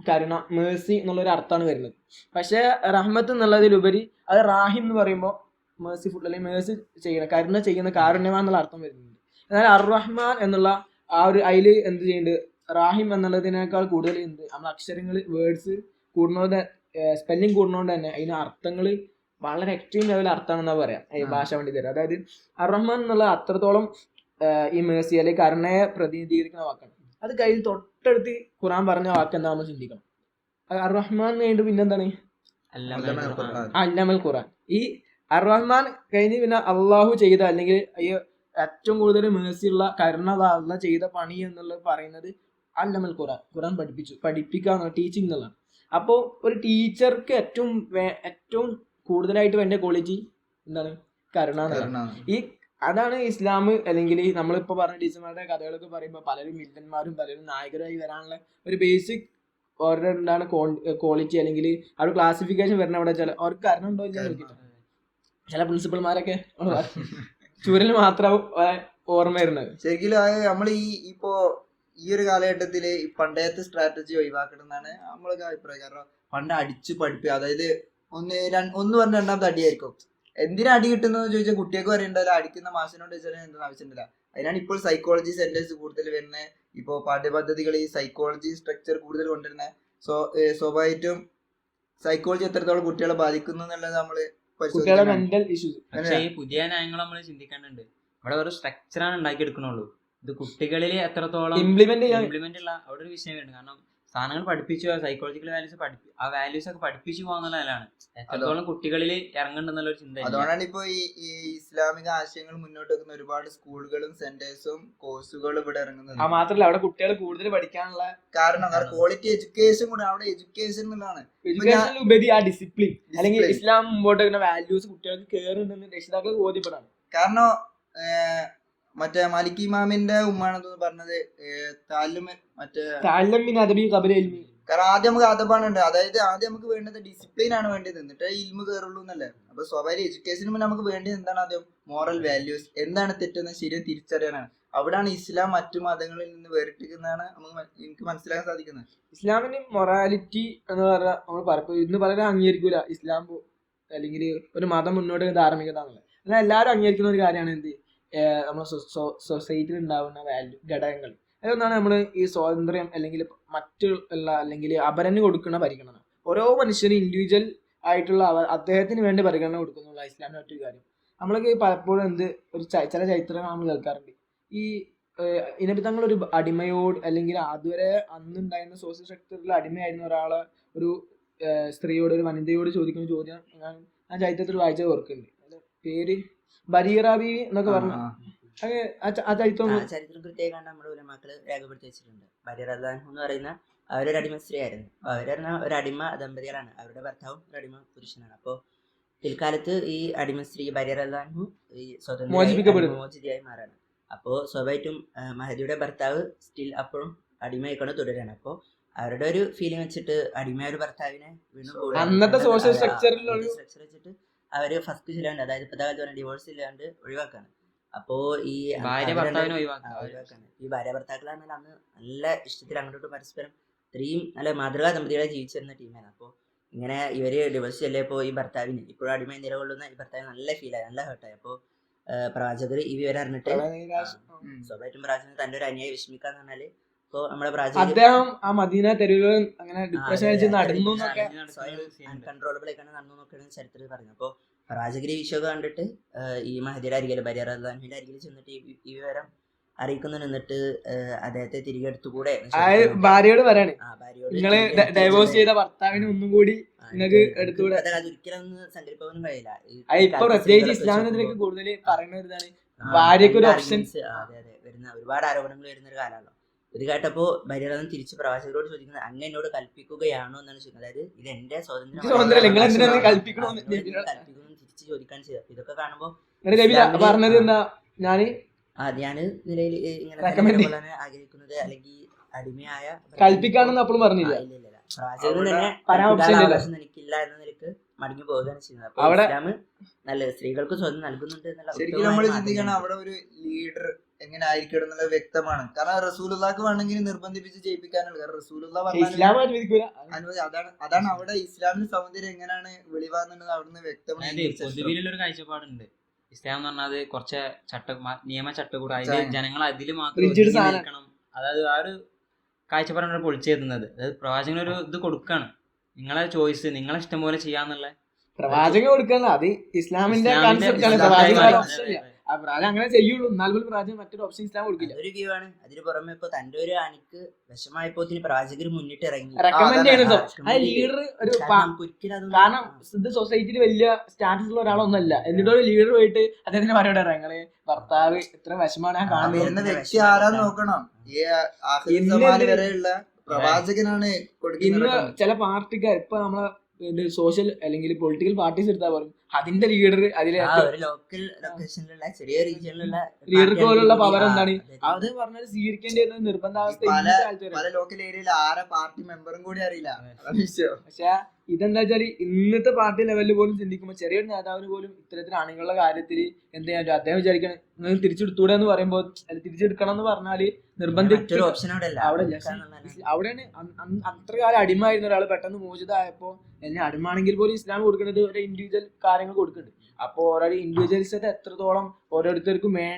കരുണ മേഴ്സി എന്നുള്ളൊരു അർത്ഥമാണ് വരുന്നത്. പക്ഷേ റഹ്മത്ത് എന്നുള്ളതിലുപരി അത് റാഹിം എന്ന് പറയുമ്പോൾ മേഴ്സിഫുൾ അല്ലെങ്കിൽ മേഴ്സി ചെയ്യുന്ന കരുണ ചെയ്യുന്ന കാരുണ്യമാണ് എന്നുള്ള അർത്ഥം വരുന്നുണ്ട്. എന്നാൽ അർ റഹ്മാൻ എന്നുള്ള ആ ഒരു അതിൽ എന്ത് ചെയ്യുന്നുണ്ട്? റാഹിം എന്നുള്ളതിനേക്കാൾ കൂടുതൽ എന്ത്? നമ്മൾ അക്ഷരങ്ങൾ വേർഡ്സ് കൂടുന്നതുകൊണ്ട് സ്പെല്ലിംഗ് കൂടുന്നതുകൊണ്ട് തന്നെ അതിന് അർത്ഥങ്ങൾ വളരെ എക്സ്ട്രീം ലെവൽ അർത്ഥമാണെന്നാ പറയാം. ഈ ഭാഷ ഭാഷ പണ്ഡിതർ അതായത് അർ റഹ്മാൻ എന്നുള്ള അത്രത്തോളം ഈ മേഴ്സി അല്ലെങ്കിൽ കരുണയെ പ്രതിനിധീകരിക്കുന്ന വാക്കാണ്. അത് കഴിഞ്ഞ് തൊട്ടടുത്ത് ഖുറാൻ പറഞ്ഞ വാക്ക് എന്താ നമ്മൾ ചിന്തിക്കണം. അത് അർ റഹ്മാൻ കഴിഞ്ഞിട്ട് പിന്നെന്താണ്? അല്ലമൽ ഖുറാൻ ഈ അർ റഹ്മാൻ കഴിഞ്ഞ് പിന്നെ അള്ളാഹു ചെയ്ത അല്ലെങ്കിൽ ഏറ്റവും കൂടുതൽ മേഴ്സിയുള്ള കരുണ അള്ള ചെയ്ത പണി എന്നുള്ളത് പറയുന്നത് അല്ലമൽ ഖുറാൻ ഖുറാൻ പഠിപ്പിച്ചു. പഠിപ്പിക്കാന്ന് ടീച്ചിങ് എന്നുള്ളതാണ് അപ്പോൾ ഒരു ടീച്ചർക്ക് ഏറ്റവും ഏറ്റവും കൂടുതലായിട്ട് വേണ്ട ക്വാളിറ്റി എന്താണ്? കരുണ എന്നുള്ളതാണ്. ഈ അതാണ് ഇസ്ലാം അല്ലെങ്കിൽ നമ്മളിപ്പോ പറഞ്ഞ ടീച്ചർമാരുടെ കഥകളൊക്കെ പറയുമ്പോൾ പലരും വില്ലന്മാരും പലരും നായകരായി വരാനുള്ള ഒരു ബേസിക് അവരുടെ എന്താണ് ക്വാളിറ്റി അല്ലെങ്കിൽ ആ ഒരു ക്ലാസിഫിക്കേഷൻ വരുന്ന അവിടെ ചില അവർക്ക് കാരണം ഉണ്ടോ ഇല്ല നോക്കിയിട്ട് ചില പ്രിൻസിപ്പൽമാരൊക്കെ ചുരൽ മാത്രം ഓർമ്മ വരുന്നത്. ശരിക്കും നമ്മൾ ഈ ഇപ്പോ ഈ ഒരു കാലഘട്ടത്തിൽ പണ്ടത്തെ സ്ട്രാറ്റജി ഒഴിവാക്കണം എന്നാണ് നമ്മളൊക്കെ അഭിപ്രായം. കാരണം പണ്ട് അടിച്ച് പഠിപ്പിക്കുക അതായത് ഒന്ന് ഒന്ന് പറഞ്ഞ രണ്ടാമത്തെ അടിയായിരിക്കും. എന്തിനാ അടി കിട്ടുന്ന ചോദിച്ചാൽ കുട്ടികൾക്ക് അറിയണ്ടല്ലോ അടിക്കുന്ന മാഷിനോട് ചോദിച്ചാൽ എന്തെന്ന് ആവശ്യമില്ല. അതിനാണ് ഇപ്പോൾ സൈക്കോളജി സെന്റേഴ്സ് കൂടുതൽ വരുന്നത് ഇപ്പോൾ പാഠ്യപദ്ധതികൾ ഈ സൈക്കോളജി സ്ട്രക്ചർ കൂടുതൽ കൊണ്ടുവരുന്ന. സോ സ്വാഭാവികമായിട്ടും സൈക്കോളജി എത്രത്തോളം കുട്ടികളെ ബാധിക്കുന്നു എന്നുള്ളത് നമ്മൾ കുട്ടികളെ മെന്റൽ ഇഷ്യൂസ് പക്ഷേ ഈ പുതിയ നയങ്ങൾ നമ്മൾ ചിന്തിക്കേണ്ടതുണ്ട്. ഇവിടെ ഒരു സ്ട്രക്ചറാണ് ഉണ്ടാക്കി എടുക്കണുള്ളൂ ഇത് കുട്ടികളിൽ എത്രത്തോളം ഇംപ്ലിമെന്റ് ഇംപ്ലിമെന്റ് ഉള്ള അവിടെ ഒരു വിഷയമുണ്ട്. കാരണം സാധനങ്ങൾ പഠിപ്പിച്ചു സൈക്കോളജിക്കൽ വാല്യൂസ് പഠിപ്പി ആ വാല്യൂസ് ഒക്കെ പഠിപ്പിച്ചു പോകുന്നതാണ് എത്രത്തോളം കുട്ടികളിൽ ഇറങ്ങുന്നുണ്ടെന്നുള്ള ഒരു ചിന്ത അതുകൊണ്ടാണ് ഇപ്പൊ ഈ ഈ ഇസ്ലാമിക ആശയങ്ങൾ മുന്നോട്ട് വെക്കുന്ന ഒരുപാട് സ്കൂളുകളും സെന്റേഴ്സും കോഴ്സുകളും ഇവിടെ ഇറങ്ങുന്നത് ആ മാത്രമല്ല അവിടെ കുട്ടികൾ കൂടുതൽ പഠിക്കാനുള്ള കാരണം ക്വാളിറ്റി എഡ്യൂക്കേഷൻ കൂടെ അവിടെ എഡ്യൂക്കേഷൻ എന്നുള്ളതാണ്. എഡ്യൂക്കേഷനിൽ ഉപരി ആ ഡിസിപ്ലിൻ അല്ലെങ്കിൽ ഇസ്ലാം മുമ്പോട്ട് വെക്കുന്ന വാല്യൂസ് കുട്ടികൾക്ക് കയറുന്നുണ്ടെന്ന് രക്ഷിതാക്കൾക്ക് ബോധ്യപ്പെടാണ്. കാരണം മറ്റേ മാലിക് ഇമാമിന്റെ ഉമ്മാണെന്ന് പറഞ്ഞത് മറ്റേ താലമിൻ അദബി കബല ഇൽമി. കാരണം ആദ്യം നമുക്ക് അതപ്പാണ് ഉണ്ട് അതായത് ആദ്യം നമുക്ക് വേണ്ടത് ഡിസിപ്ലിൻ ആണ് വേണ്ടത്. എന്നിട്ട് ഇൽമു കയറുള്ളൂ എന്നല്ലേ. അപ്പൊ സ്വാഭാവിക എഡ്യൂക്കേഷന് മുന്നേ നമുക്ക് വേണ്ടത് എന്താണ് ആദ്യം? മോറൽ വാല്യൂസ് എന്താണ് തെറ്റെന്ന് ശരിയും തിരിച്ചറിയാനാണ്. അവിടാണ് ഇസ്ലാം മറ്റു മതങ്ങളിൽ നിന്ന് വേറിട്ടിരിക്കുന്നതാണ് നമുക്ക് എനിക്ക് മനസ്സിലാക്കാൻ സാധിക്കുന്നത്. ഇസ്ലാമിന് മൊറാലിറ്റി എന്ന് പറഞ്ഞാൽ നമ്മൾ പലപ്പോഴും ഇന്ന് പലരും അംഗീകരിക്കൂല ഇസ്ലാം അല്ലെങ്കിൽ ഒരു മതം മുന്നോട്ട് ധാർമ്മികത എന്നാൽ എല്ലാവരും അംഗീകരിക്കുന്ന ഒരു കാര്യമാണ് എന്ത്? നമ്മുടെ സൊസൈറ്റിയിൽ ഉണ്ടാവുന്ന വാല്യൂ ഘടകങ്ങൾ. അതൊന്നാണ് നമ്മൾ ഈ സ്വാതന്ത്ര്യം അല്ലെങ്കിൽ മറ്റുള്ള അല്ലെങ്കിൽ അപരന് കൊടുക്കുന്ന പരിഗണന. ഓരോ മനുഷ്യനും ഇൻഡിവിജ്വൽ ആയിട്ടുള്ള അദ്ദേഹത്തിന് വേണ്ടി പരിഗണന കൊടുക്കുന്നുള്ള ഇസ്ലാമിന്റെ മറ്റൊരു കാര്യം. നമ്മളൊക്കെ പലപ്പോഴും എന്ത് ഒരു ചില ചരിത്രങ്ങൾ നമ്മൾ കേൾക്കാറുണ്ട്. ഈ ഏഹ് ഇതിനെ തങ്ങൾ ഒരു അടിമയോട് അല്ലെങ്കിൽ അതുവരെ അന്നുണ്ടായിരുന്ന സോഷ്യൽ സ്ട്രക്ചറിൽ അടിമയായിരുന്ന ഒരാളെ ഒരു സ്ത്രീയോട് ഒരു വനിതയോട് ചോദിക്കുന്ന ചോദ്യം ഞാൻ ചരിത്രത്തിൽ വായിച്ചത് ഓർക്കുന്നുണ്ട്. പേര് ബരീറ ബീവി എന്നൊക്കെ പറഞ്ഞു. ആ, ചരിത്രം ചരിത്രം കൃത്യമായി നമ്മുടെ ഉലമാക്കൾ രേഖപ്പെടുത്തി വെച്ചിട്ടുണ്ട്. ഭാര്യ എന്ന് പറയുന്ന അവരൊരു അടിമ സ്ത്രീ ആയിരുന്നു അപ്പൊ ഒരു അടിമ ദമ്പതികളാണ്. അവരുടെ ഭർത്താവും ഒരു അടിമ പുരുഷനാണ്. അപ്പോൾ പിൽക്കാലത്ത് ഈ അടിമ സ്ത്രീ ഭാര്യ റദ്ദാൻഹു ഈ സ്വതന്ത്ര. മോചിതയായി മാറാണ്. അപ്പോൾ സ്വാഭാവികമായിട്ടും മഹദിയുടെ ഭർത്താവ് സ്റ്റിൽ അപ്പോഴും അടിമയായിക്കൊണ്ട് തുടരാണ്. അപ്പോൾ അവരുടെ ഒരു ഫീലിംഗ് വെച്ചിട്ട് അടിമയ ഒരു ഭർത്താവിനെ വീണ്ടും അന്നത്തെ സോഷ്യൽ സ്ട്രക്ചറിൽ structure വെച്ചിട്ട് അവർ ഫസ്റ്റ് ചില്ലാണ്ട് അതായത് ഇപ്പോഴത്തെ കാലത്ത് പറഞ്ഞ ഡിവോഴ്സ് ഇല്ലാണ്ട് ഒഴിവാക്കാണ്. അപ്പോ ഈ ഭാര്യ ഭർത്താവിനെ ഒഴിവാക്കാണ്. ഈ ഭാര്യ ഭർത്താക്കളാണെങ്കിൽ അന്ന് നല്ല ഇഷ്ടത്തിൽ അങ്ങോട്ട് പരസ്പരം ഇത്രയും നല്ല മാതൃകാ ദമ്പതികളെ ജീവിച്ചിരുന്ന ടീമാണ് അപ്പോൾ ഇങ്ങനെ ഇവർ ഡിവോഴ്സ് ചെല്ലിയപ്പോൾ ഈ ഭർത്താവിന് ഇപ്പോഴും അടിമയെ നിലകൊള്ളുന്ന ഈ ഭർത്താവിന് നല്ല ഫീലായി നല്ല ഹേർട്ടായി അപ്പോൾ പ്രവാചകർ ഈ വിവരം അറിഞ്ഞിട്ട്. സ്വാഭാവികമായിട്ടും പ്രവാചകൻ തന്റെ ഒരു അനിയായി വിഷമിക്കാന്ന് പറഞ്ഞാൽ അദ്ദേഹം ആ മദീന തെരുവിൽ അങ്ങനെ ഡിപ്രഷൻ അടിച്ച്. നടന്നു അൺകൺട്രോളബിൾ ആയിക്കാണ് നടന്നു നോക്കുകയാണ് ചരിത്രത്തിൽ പറഞ്ഞു അപ്പോൾ പ്രവാചകര് ഈ വിഷയം കണ്ടിട്ട് ഈ മഹദിയുടെ അരികിൽ ബരിയാറിന്റെ അരികിൽ ചെന്നിട്ട് ഈ- വിവരം അറിയിക്കുന്നു നിന്നിട്ട് അദ്ദേഹത്തെ തിരികെ എടുത്തുകൂടെ. ഭാര്യയോട് പറയാണ്. നിങ്ങൾ ഡൈവോഴ്സ് ചെയ്ത ഭർത്താവിന് ഒന്നും കൂടി എടുത്തുകൂടെ? ഒന്നും സങ്കല്പിക്കാനും കഴിയില്ല. ഇപ്പൊ പ്രത്യേകിച്ച് സ്ത്രീകളൊക്കെ കൂടുതൽ പറയുന്ന ഒരു ഇതാണ് ആ, അതെ അതെ. വരുന്ന ഒരുപാട് ആരോപണങ്ങൾ വരുന്ന ഒരു കാലമാണല്ലോ. ഇത് കേട്ടപ്പോ ബരിയറാഹൻ തിരിച്ച് പ്രവാസികളോട് ചോദിക്കുന്നത് അങ്ങ് എന്നോട് കൽപ്പിക്കുകയാണോ എന്നാണ് ചോദിക്കുന്നത്? അതായത് ഇത് എന്റെ സ്വാതന്ത്ര്യം കൽപ്പിക്കണമെന്ന് തിരിച്ച് ചോദിക്കാൻ ചെയ്തു അപ്പൊ ഇതൊക്കെ കാണുമ്പോ എന്നിട്ട് നബി ഇസ്ലാമിൽ പറഞ്ഞത് ആ. എന്താ? ഞാൻ ആ ഞാൻ നിലയിൽ ഇങ്ങനെ ആഗ്രഹിക്കുന്നത് അല്ലെങ്കിൽ അടിമയായ കൽപ്പിക്കാണെന്ന് അപ്പോഴും പറഞ്ഞില്ല. ഇല്ല, ഇല്ല. തന്നെ. അവകാശം എനിക്കില്ല എന്ന നിലയ്ക്ക് മടങ്ങി പോവുകയാണ് ചെയ്യുന്നത്. അപ്പൊ ഇസ്ലാം നല്ല സ്ത്രീകൾക്ക് സ്വന്തം നൽകുന്നുണ്ട് എന്നുള്ള ശരിക്കും നമ്മൾ ചിന്തിക്കണം അവിടെ ഒരു ലീഡർ എങ്ങനെ ആയിരിക്കണം എന്നുള്ളത് വ്യക്തമാണ്. കാരണം റസൂലുള്ളാക്ക് വേണമെങ്കിൽ നിർബന്ധിപ്പിച്ച് ചെയ്യിപ്പിക്കാനുള്ള കാരണം റസൂലുള്ള അതാണ് അതാണ് അവിടെ ഇസ്ലാമിന്റെ സൗന്ദര്യം എങ്ങനെയാണ് വെളിവാകുന്നത് അവിടുന്ന് വ്യക്തമാണ് കാഴ്ചപ്പാടുണ്ട്. ഇസ്ലാം എന്ന് പറഞ്ഞാൽ കുറച്ച് ചട്ട നിയമ ചട്ടക്കൂട്. ചായ. ജനങ്ങൾ അതിൽ മാത്രം അതായത് ആ ഒരു കാഴ്ചപ്പാടാണ് പൊളിച്ചു തരുന്നത്. അതായത് പ്രവാചകൻ ഒരു ഇത് കൊടുക്കാണ്. നിങ്ങളെ ചോയ്സ് നിങ്ങളെ ഇഷ്ടം പോലെ ചെയ്യാന്നുള്ള. പ്രവാചകൻ കൊടുക്കാൻ അത് ഇസ്ലാമിന്റെ പ്രവാചകൻ അങ്ങനെ ചെയ്യുള്ളൂ. എന്നാൽ പോലും പ്രാജ മറ്റൊരു ഓപ്ഷൻ ഇസ്ലാം കൊടുക്കില്ല. ഒരു വ്യൂ ആണ്. അതിന് പുറമെ ഇപ്പൊ തന്റെ ഒരു അണിക്ക് വിഷമായപ്പോ പ്രാജകർ മുന്നിട്ട് ഇറങ്ങി. റെക്കമെൻഡ് അത് ലീഡർ ഒരു കാരണം ഇത് സൊസൈറ്റിയിൽ വലിയ സ്റ്റാറ്റസ് ഉള്ള ഒരാളൊന്നല്ല എന്നിട്ട് ഒരു ലീഡർ പോയിട്ട് അദ്ദേഹത്തിന് പറയട്ടെ ഞങ്ങൾ ഭർത്താവ് ഇത്ര വിഷമാണ് ഞാൻ കാണുന്നത്. വ്യക്തി ആരാ ആരാന്ന് നോക്കണം. ഈ വരെയുള്ള പ്രവാചകനാണ് ഇന്ന് ചില പാർട്ടിക്കാർ ഇപ്പൊ നമ്മളെ സോഷ്യൽ അല്ലെങ്കിൽ പൊളിറ്റിക്കൽ പാർട്ടീസ് എടുത്താൽ പോലും അതിന്റെ ലീഡർ അതിലെ ലോക്കൽ ലൊക്കേഷനിലുള്ള ചെറിയ റീജിയനിലുള്ള ലീഡർ പോലുള്ള പവർ എന്താണ്? അതെ. പറഞ്ഞാൽ സ്വീകരിക്കേണ്ടി വരുന്ന നിർബന്ധാവസ്ഥ പല- ലോക്കൽ ഏരിയയിൽ ആരെ പാർട്ടി മെമ്പറും കൂടി അറിയില്ല. പക്ഷെ ഇതെന്താ വെച്ചാൽ ഇന്നത്തെ പാർട്ടി ലെവലിൽ പോലും ചിന്തിക്കുമ്പോൾ ചെറിയൊരു നേതാവിന് പോലും ഇത്തരത്തിൽ ആണുങ്ങളുടെ കാര്യത്തിൽ എന്ത് ചെയ്യാൻ അദ്ദേഹം വിചാരിക്കണം നിങ്ങൾ തിരിച്ചെടുത്തൂടെ എന്ന് പറയുമ്പോൾ അത് തിരിച്ചെടുക്കണം എന്ന് പറഞ്ഞാൽ നിർബന്ധിക്കും ഓപ്ഷൻ അവിടെ. അവിടെയാണ് അത്ര കാലം അടിമായിരുന്ന ഒരാൾ പെട്ടെന്ന് മോചിതമായപ്പോ എന്നെ അടിമാണെങ്കിൽ പോലും ഇസ്ലാം കൊടുക്കുന്നത് ഒരു ഇൻഡിവിജ്വൽ കാര്യങ്ങൾ കൊടുക്കുന്നുണ്ട്. അപ്പോൾ ഓരോ ഇൻഡിവിജ്വൽസത്തെ എത്രത്തോളം ഓരോരുത്തർക്കും വേ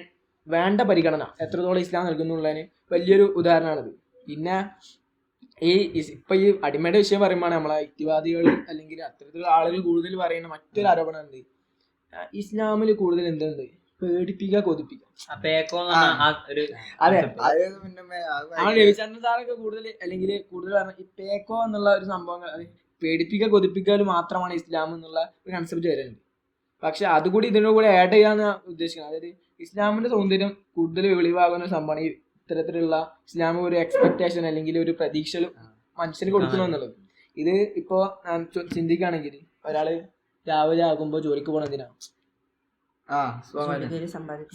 വേണ്ട പരിഗണന എത്രത്തോളം ഇസ്ലാം നൽകുന്നുള്ളതിന് വലിയൊരു ഉദാഹരണമാണിത്. പിന്നെ ഈ ഇപ്പൊ ഈ അടിമയുടെ വിഷയം പറയുമ്പോൾ നമ്മളെ യുക്തിവാദികൾ അല്ലെങ്കിൽ അത്തരത്തിലുള്ള ആളുകൾ കൂടുതൽ പറയുന്ന മറ്റൊരു ആരോപണം ഉണ്ട് ഇസ്ലാമിൽ കൂടുതൽ എന്തുണ്ട്? പേടിപ്പിക്കുക കൊതിപ്പിക്കുക. അതെ. ആ രവിചന്ദ്രൻ സാറൊക്കെ കൂടുതൽ അല്ലെങ്കിൽ കൂടുതൽ പറഞ്ഞ ഈ പേക്കോ എന്നുള്ള ഒരു സംഭവങ്ങൾ പേടിപ്പിക്കുക കൊതിപ്പിക്കുക മാത്രമാണ് ഇസ്ലാം എന്നുള്ള ഒരു കൺസെപ്റ്റ് വരുന്നത്. പക്ഷെ അതുകൂടി ഇതിനോട് കൂടെ ആഡ് ചെയ്യാന്ന് ഉദ്ദേശിക്കുന്നത്. അതായത് ഇസ്ലാമിന്റെ സൗന്ദര്യം കൂടുതൽ വെളിവാകുന്ന ഒരു സംഭവമാണ് ഈ ഇത്തരത്തിലുള്ള ഇസ്ലാം ഒരു എക്സ്പെക്ടേഷൻ അല്ലെങ്കിൽ ഒരു പ്രതീക്ഷകൾ മനുഷ്യന് കൊടുക്കണം എന്നുള്ളത്. ഇത് ഇപ്പോ ചിന്തിക്കുകയാണെങ്കിൽ ഒരാൾ രാവിലെ ആകുമ്പോൾ ജോലിക്ക് പോകണതിനാ ആ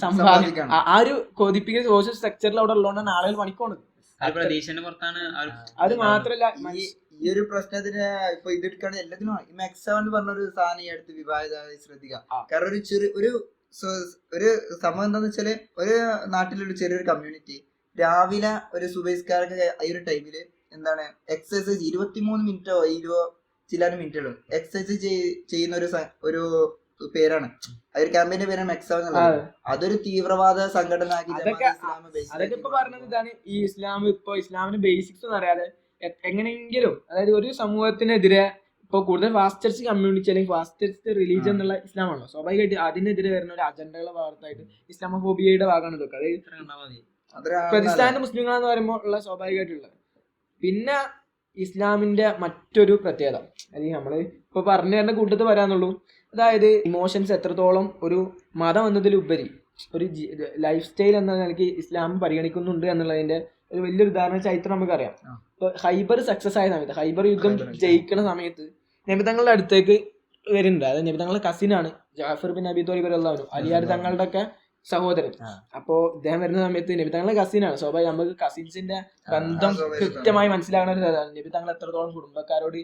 സമ്പാദിക്കണം. ഒരു കൊതിപ്പിക്കുന്ന സോഷ്യൽ സ്ട്രക്ചറിൽ അവിടെ ഉള്ളതുകൊണ്ടാണ് ആളുകൾ പണിക്കോണത് അത് മാത്രല്ല ഈ ഒരു പ്രശ്നത്തിന് ഇപ്പൊ ഇത് എടുക്കാണ് എല്ലാത്തിനും ഈ മെക്സവൻ എന്ന് പറഞ്ഞ ഒരു സാധനം ഈ അടുത്ത് വിവാഹിതമായി ശ്രദ്ധിക്കാം. കാരണം ഒരു ചെറിയ ഒരു ഒരു സംഭവം എന്താന്ന് വെച്ചാൽ ഒരു നാട്ടിലൊരു ചെറിയൊരു കമ്മ്യൂണിറ്റി രാവിലെ ഒരു സുബൈസ്കാരൊക്കെ ഈ ഒരു ടൈമിൽ എന്താണ് എക്സസൈസ് ഇരുപത്തിമൂന്ന് മിനിറ്റോ ഇരുപത് ചില മിനിറ്റുകളും എക്സസൈസ് ചെയ്യുന്ന ഒരു ഒരു പേരാണ്. അതൊരു ഒരു ക്യാമ്പയിന്റെ പേരാണ് മെക്സാം എന്നുള്ളത് അതൊരു തീവ്രവാദ സംഘടന ആക്കി അതൊക്കെ- ഇപ്പൊ പറഞ്ഞത് ഇതാണ് ഈ ഇസ്ലാം ഇപ്പൊ ഇസ്ലാമിന്റെ ബേസിക്സ് ഒന്നും അറിയാതെ എങ്ങനെയെങ്കിലും അതായത് ഒരു സമൂഹത്തിനെതിരെ ഇപ്പൊ കൂടുതൽ ഫാസ്റ്റസ്റ്റ് കമ്മ്യൂണിറ്റി അല്ലെങ്കിൽ ഫാസ്റ്റസ്റ്റ് റിലീജിയൻ. എന്നുള്ള ഇസ്ലാമാണല്ലോ. സ്വാഭാവികമായിട്ട് അതിനെതിരെ വരുന്ന ഒരു അജണ്ടകളുടെ ഭാഗത്തായിട്ട് ഇസ്ലാമോഫോബിയയുടെ ഭാഗമാണ് ഇതൊക്കെ അതായത് പ്രതിസ്ഥാന മുസ്ലിങ്ങളെന്ന് പറയുമ്പോൾ ഉള്ള സ്വാഭാവികമായിട്ടുള്ളത്. പിന്നെ ഇസ്ലാമിന്റെ മറ്റൊരു പ്രത്യേകത. അല്ലെങ്കിൽ നമ്മൾ ഇപ്പൊ പറഞ്ഞു തരുന്ന കൂട്ടത്തിൽ വരാന്നുള്ളൂ അതായത് ഇമോഷൻസ് എത്രത്തോളം ഒരു മതം എന്നതിലുപരി ഒരു ലൈഫ് സ്റ്റൈൽ എന്ന നിലയ്ക്ക് ഇസ്ലാം പരിഗണിക്കുന്നുണ്ട് എന്നുള്ളതിന്റെ ഒരു വലിയൊരു ഉദാഹരണ ചരിത്രം നമുക്കറിയാം. ഇപ്പൊ ഹൈബർ സക്സസ് ആയ സമയത്ത് ഹൈബർ യുദ്ധം ജയിക്കുന്ന സമയത്ത് നബിതങ്ങളുടെ അടുത്തേക്ക് വരുന്നുണ്ട്. അതായത് നബിതങ്ങളുടെ കസിനാണ് ജാഫർ ബിൻ അബി തോലി അള്ളാഹു അലിയാർ തങ്ങളുടെ ഒക്കെ സഹോദരൻ. അപ്പോ ഇദ്ദേഹം വരുന്ന സമയത്ത് നബി തങ്ങളുടെ കസിനാണ് സ്വാഭാവികം നമുക്ക് കസിൻസിന്റെ ബന്ധം. കൃത്യമായി മനസ്സിലാകുന്ന ഒരു ഇതാണ്. നബി തങ്ങൾ എത്രത്തോളം കുടുംബക്കാരോട്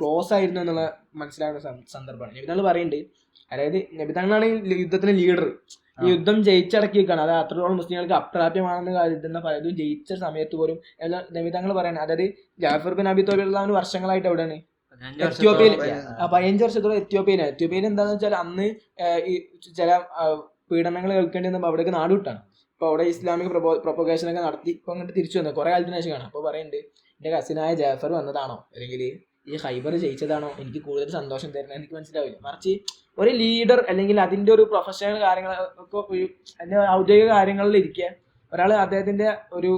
ക്ലോസ് ആയിരുന്നു എന്നുള്ള മനസ്സിലാകുന്ന സന്ദർഭമാണ്. നബി തങ്ങൾ പറയുന്നുണ്ട്. അതായത് നബി തങ്ങളാണ് യുദ്ധത്തിന്റെ ലീഡർ ഈ. യുദ്ധം ജയിച്ചടക്കിയിരിക്കുകയാണ്. അത് അത്രത്തോളം മുസ്ലിങ്ങൾക്ക് അപ്രാപ്യമാണെന്ന് കരുതുന്ന പലതും ജയിച്ച സമയത്ത് പോലും എല്ലാ നബി തങ്ങൾ പറയുന്നത് അതായത് ജാഫർ ബിൻ അബി തോബിള്ളാവിന് വർഷങ്ങളായിട്ട് എവിടെയാണ്? എത്യോപ്യയിൽ പതിനഞ്ച് വർഷത്തോളം എത്യോപ്യയിലാണ്. എത്യോപ്യയിൽ എന്താന്ന് വെച്ചാൽ അന്ന് ഈ ചില പീഡനങ്ങൾ കേൾക്കേണ്ടി വന്നപ്പോൾ അവിടേക്ക് നാട് വിട്ടാണ്. അപ്പോൾ അവിടെ ഇസ്ലാമിക് പ്രൊപ്പഗേഷൻ ഒക്കെ നടത്തി ഇപ്പൊ അങ്ങോട്ട് തിരിച്ചു വന്നു. കുറെ കാലത്തിന് ശേഷം കാണാം അപ്പോൾ പറയുന്നുണ്ട് എന്റെ കസിനായ ജാഫർ വന്നതാണോ? അല്ലെങ്കിൽ ഈ ഹൈബർ ജയിച്ചതാണോ? എനിക്ക് കൂടുതൽ സന്തോഷം തരുന്നത് എനിക്ക് മനസ്സിലാവില്ല. മറിച്ച് ഒരു ലീഡർ അല്ലെങ്കിൽ അതിന്റെ ഒരു പ്രൊഫഷണൽ കാര്യങ്ങൾ ഒക്കെ ഒരു അതിന്റെ ഔദ്യോഗിക കാര്യങ്ങളിൽ ഇരിക്കുക ഒരാൾ അദ്ദേഹത്തിന്റെ ഒരു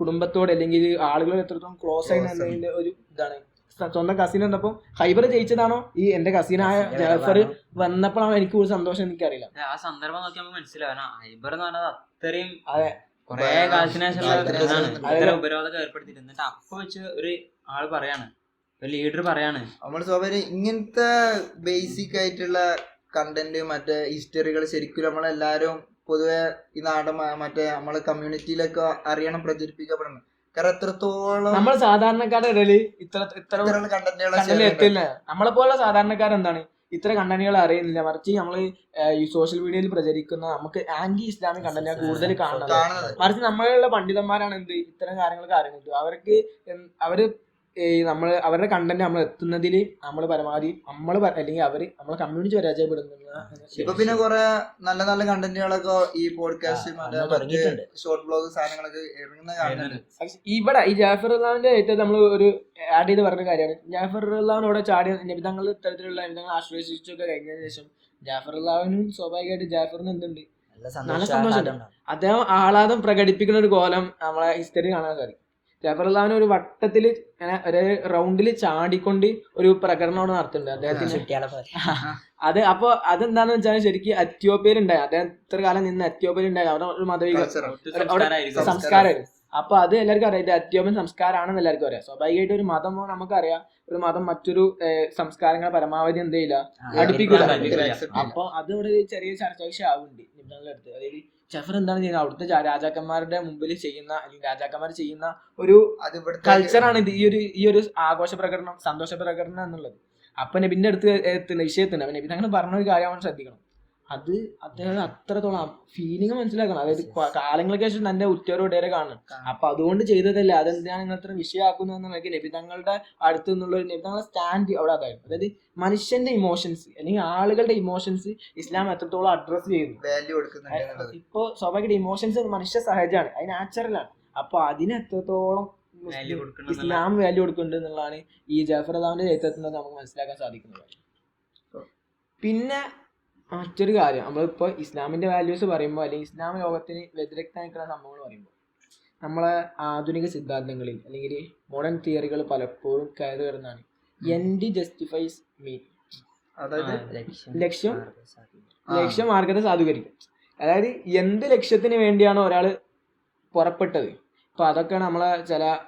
കുടുംബത്തോട് അല്ലെങ്കിൽ ആളുകൾ എത്രത്തോളം ക്ലോസ് ആയി Close ആണ്. ഒരു ഇതാണ്. സ്വന്തം കസിൻ വന്നപ്പോൾ ഹൈബർ ജയിച്ചതാണോ? ഈ എന്റെ കസിനായ ജാഫർ വന്നപ്പോഴാണോ എനിക്ക് കൂടുതൽ സന്തോഷം എനിക്കറിയില്ല. ആ സന്ദർഭം നോക്കി നമുക്ക് മനസ്സിലാവും. ഹൈബർ എന്ന് പറഞ്ഞത് അത്രയും അതെ. കൊറേ കാലത്തിന് ശേഷം ഉപരോധമൊക്കെ എന്നിട്ട് അപ്പൊ വെച്ച് ഒരു ആൾ പറയാണ് ലീഡർ പറയാണ്. നമ്മൾ സ്വാഭാവികം ഇങ്ങനത്തെ ബേസിക് ആയിട്ടുള്ള കണ്ടന്റ് മറ്റേ ഹിസ്റ്ററികൾ ശരിക്കും നമ്മളെല്ലാരും പൊതുവെ ഈ നാട് മറ്റേ നമ്മളെ കമ്മ്യൂണിറ്റിയിലൊക്കെ അറിയണം പ്രചരിപ്പിക്കപ്പെടണം. കാരണം എത്രത്തോളം നമ്മൾ സാധാരണക്കാരുടെ ഇടയിൽ ഇത്ര ഇത്ര കണ്ടന്റുകൾ എത്തില്ല. നമ്മളെ പോലെ സാധാരണക്കാർ എന്താണ്? ഇത്ര കണ്ടന്റുകൾ അറിയുന്നില്ല. മറിച്ച് നമ്മൾ ഈ സോഷ്യൽ മീഡിയയിൽ പ്രചരിക്കുന്ന നമുക്ക് ആന്റി ഇസ്ലാമിക് കണ്ടന്റ് കൂടുതൽ കാണുന്നത്. കാണുന്നത്. മറിച്ച് നമ്മളുള്ള പണ്ഡിതന്മാരാണ് എന്ത്? ഇത്തരം കാര്യങ്ങളൊക്കെ അറിയുന്നത്. അവർക്ക് അവർ ഈ നമ്മൾ അവരുടെ കണ്ടന്റ് നമ്മൾ എത്തുന്നതിൽ നമ്മൾ പരമാവധി നമ്മൾ അല്ലെങ്കിൽ അവർ നമ്മളെ കമ്മ്യൂണിറ്റി പരാജയപ്പെടുന്നു ഇപ്പൊ പിന്നെ കുറെ നല്ല നല്ല കണ്ടന്റുകളൊക്കെ ഈ പോഡ്കാസ്റ്റ്. ഷോർട്ട് ബ്ലോഗ് സാധനങ്ങളൊക്കെ ഇറങ്ങുന്ന കാണുന്നുണ്ട് പക്ഷെ ഇവിടെ ഈ ജാഫർ അള്ളാവിന്റെ ഏറ്റവും നമ്മൾ ഒരു ആഡ് ചെയ്ത് പറഞ്ഞ കാര്യമാണ്. ജാഫർ അള്ളാവിനോട് ചാടി നിബിതങ്ങൾ ഇത്തരത്തിലുള്ള നിബിതങ്ങൾ ആശ്രയിച്ചൊക്കെ കഴിഞ്ഞതിന് ശേഷം ജാഫർ അള്ളാവിനും സ്വാഭാവികമായിട്ട് ജാഫറിന് എന്തുണ്ട്? നല്ല സന്തോഷം. അദ്ദേഹം ആഹ്ലാദം പ്രകടിപ്പിക്കുന്ന ഒരു കോലം നമ്മളെ ഹിസ്റ്ററി കാണാൻ സാധിക്കും. ജാഫർ അള്ളാവിന് ഒരു വട്ടത്തിൽ ഇങ്ങനെ ഒരു റൗണ്ടിൽ ചാടിക്കൊണ്ട് ഒരു പ്രകടനമാണ് നടത്തുന്നുണ്ട് അദ്ദേഹത്തിന് അത് അപ്പൊ അതെന്താന്ന് വെച്ചാൽ ശരിക്കും എത്യോപ്യയിലുണ്ടായി. അദ്ദേഹം ഇത്ര കാലം നിന്ന് എത്യോപ്യയിലുണ്ടായി. അവിടെ ഒരു മതവിക സംസ്കാരം അവിടെ സംസ്കാരമായിരുന്നു അപ്പൊ അത് എല്ലാവർക്കും അറിയാം. ഇത് അത്യോപ്യൻ സംസ്കാരമാണെന്ന് എല്ലാവർക്കും അറിയാം. സ്വാഭാവികമായിട്ട് ഒരു മതം നമുക്കറിയാം. ഒരു മതം മറ്റൊരു സംസ്കാരങ്ങളെ സംസ്കാരങ്ങൾ പരമാവധി എന്ത് ചെയ്യില്ല? ആ, അടുപ്പിക്കൂല. അടുപ്പിക്കൂല. Accept ചെയ്യില്ല. അപ്പൊ അത് ഇവിടെ ചെറിയ ചർച്ച വിഷയമാവുന്നുണ്ട്. നിബിധങ്ങളുടെ അടുത്ത് അതായത് ജഫർ എന്താണ് ചെയ്യുന്നത്? അവിടുത്തെ രാജാക്കന്മാരുടെ മുമ്പിൽ ചെയ്യുന്ന അല്ലെങ്കിൽ രാജാക്കന്മാർ ചെയ്യുന്ന ഒരു കൾച്ചറാണ് ഇത്. ഈ ഒരു ഈ ഒരു ആഘോഷ പ്രകടനം സന്തോഷ പ്രകടനം എന്നുള്ളത്. അപ്പൊ നബിന്റെ അടുത്ത് എത്തുന്ന വിഷയത്തിന് അപ്പൊ നബി അങ്ങനെ പറഞ്ഞ ഒരു കാര്യമാണ് ശ്രദ്ധിക്കണം. അത് അദ്ദേഹം അത്രത്തോളം ഫീലിംഗ് മനസ്സിലാക്കണം. അതായത് കാലങ്ങളൊക്കെ കാലങ്ങൾക്ക് ശേഷം തന്റെ ഉറ്റവരോടേറെ കാണണം. അപ്പൊ അതുകൊണ്ട് ചെയ്തതല്ല? അതെന്തിനാണ് നിങ്ങൾ അത്ര വിഷയമാക്കുന്നത് എന്നുള്ളത് നബി തങ്ങളുടെ അടുത്ത് നിന്നുള്ള ഒരു നബി തങ്ങളുടെ സ്റ്റാൻഡ് അവിടെ അതായിരുന്നു. അതായത് മനുഷ്യന്റെ ഇമോഷൻസ് അല്ലെങ്കിൽ ആളുകളുടെ ഇമോഷൻസ് ഇസ്ലാം എത്രത്തോളം അഡ്രസ് ചെയ്യുന്നു. വാല്യൂ കൊടുക്കുന്നുണ്ട് ഇപ്പോ സ്വാഭാവികമായിട്ട് ഇമോഷൻസ് മനുഷ്യ സഹജമാണ്. അത് നാച്ചുറലാണ് അപ്പൊ അതിന് എത്രത്തോളം ഇസ്ലാം വാല്യൂ കൊടുക്കുന്നുണ്ട് എന്നുള്ളതാണ് ഈ ജഫർ അദാമിന്റെ ചരിത്രത്തിൽ നമുക്ക് മനസ്സിലാക്കാൻ സാധിക്കുന്നത്. പിന്നെ മറ്റൊരു കാര്യം. നമ്മളിപ്പോൾ ഇസ്ലാമിന്റെ വാല്യൂസ് പറയുമ്പോൾ അല്ലെങ്കിൽ ഇസ്ലാം ലോകത്തിന് വ്യതിരക്ത നിൽക്കുന്ന സംഭവങ്ങൾ പറയുമ്പോൾ നമ്മളെ ആധുനിക സിദ്ധാന്തങ്ങളിൽ അല്ലെങ്കിൽ മോഡേൺ തിയറികൾ പലപ്പോഴും കയറി വരുന്നതാണ്. എൻഡി ജസ്റ്റിഫൈസ് മീ അതായത് ലക്ഷ്യം. ലക്ഷ്യം മാർഗത്തെ സാധൂകരിക്കും. അതായത് എന്ത് ലക്ഷ്യത്തിന് വേണ്ടിയാണ് ഒരാൾ പുറപ്പെട്ടത്? അപ്പൊ അതൊക്കെയാണ് നമ്മളെ ചില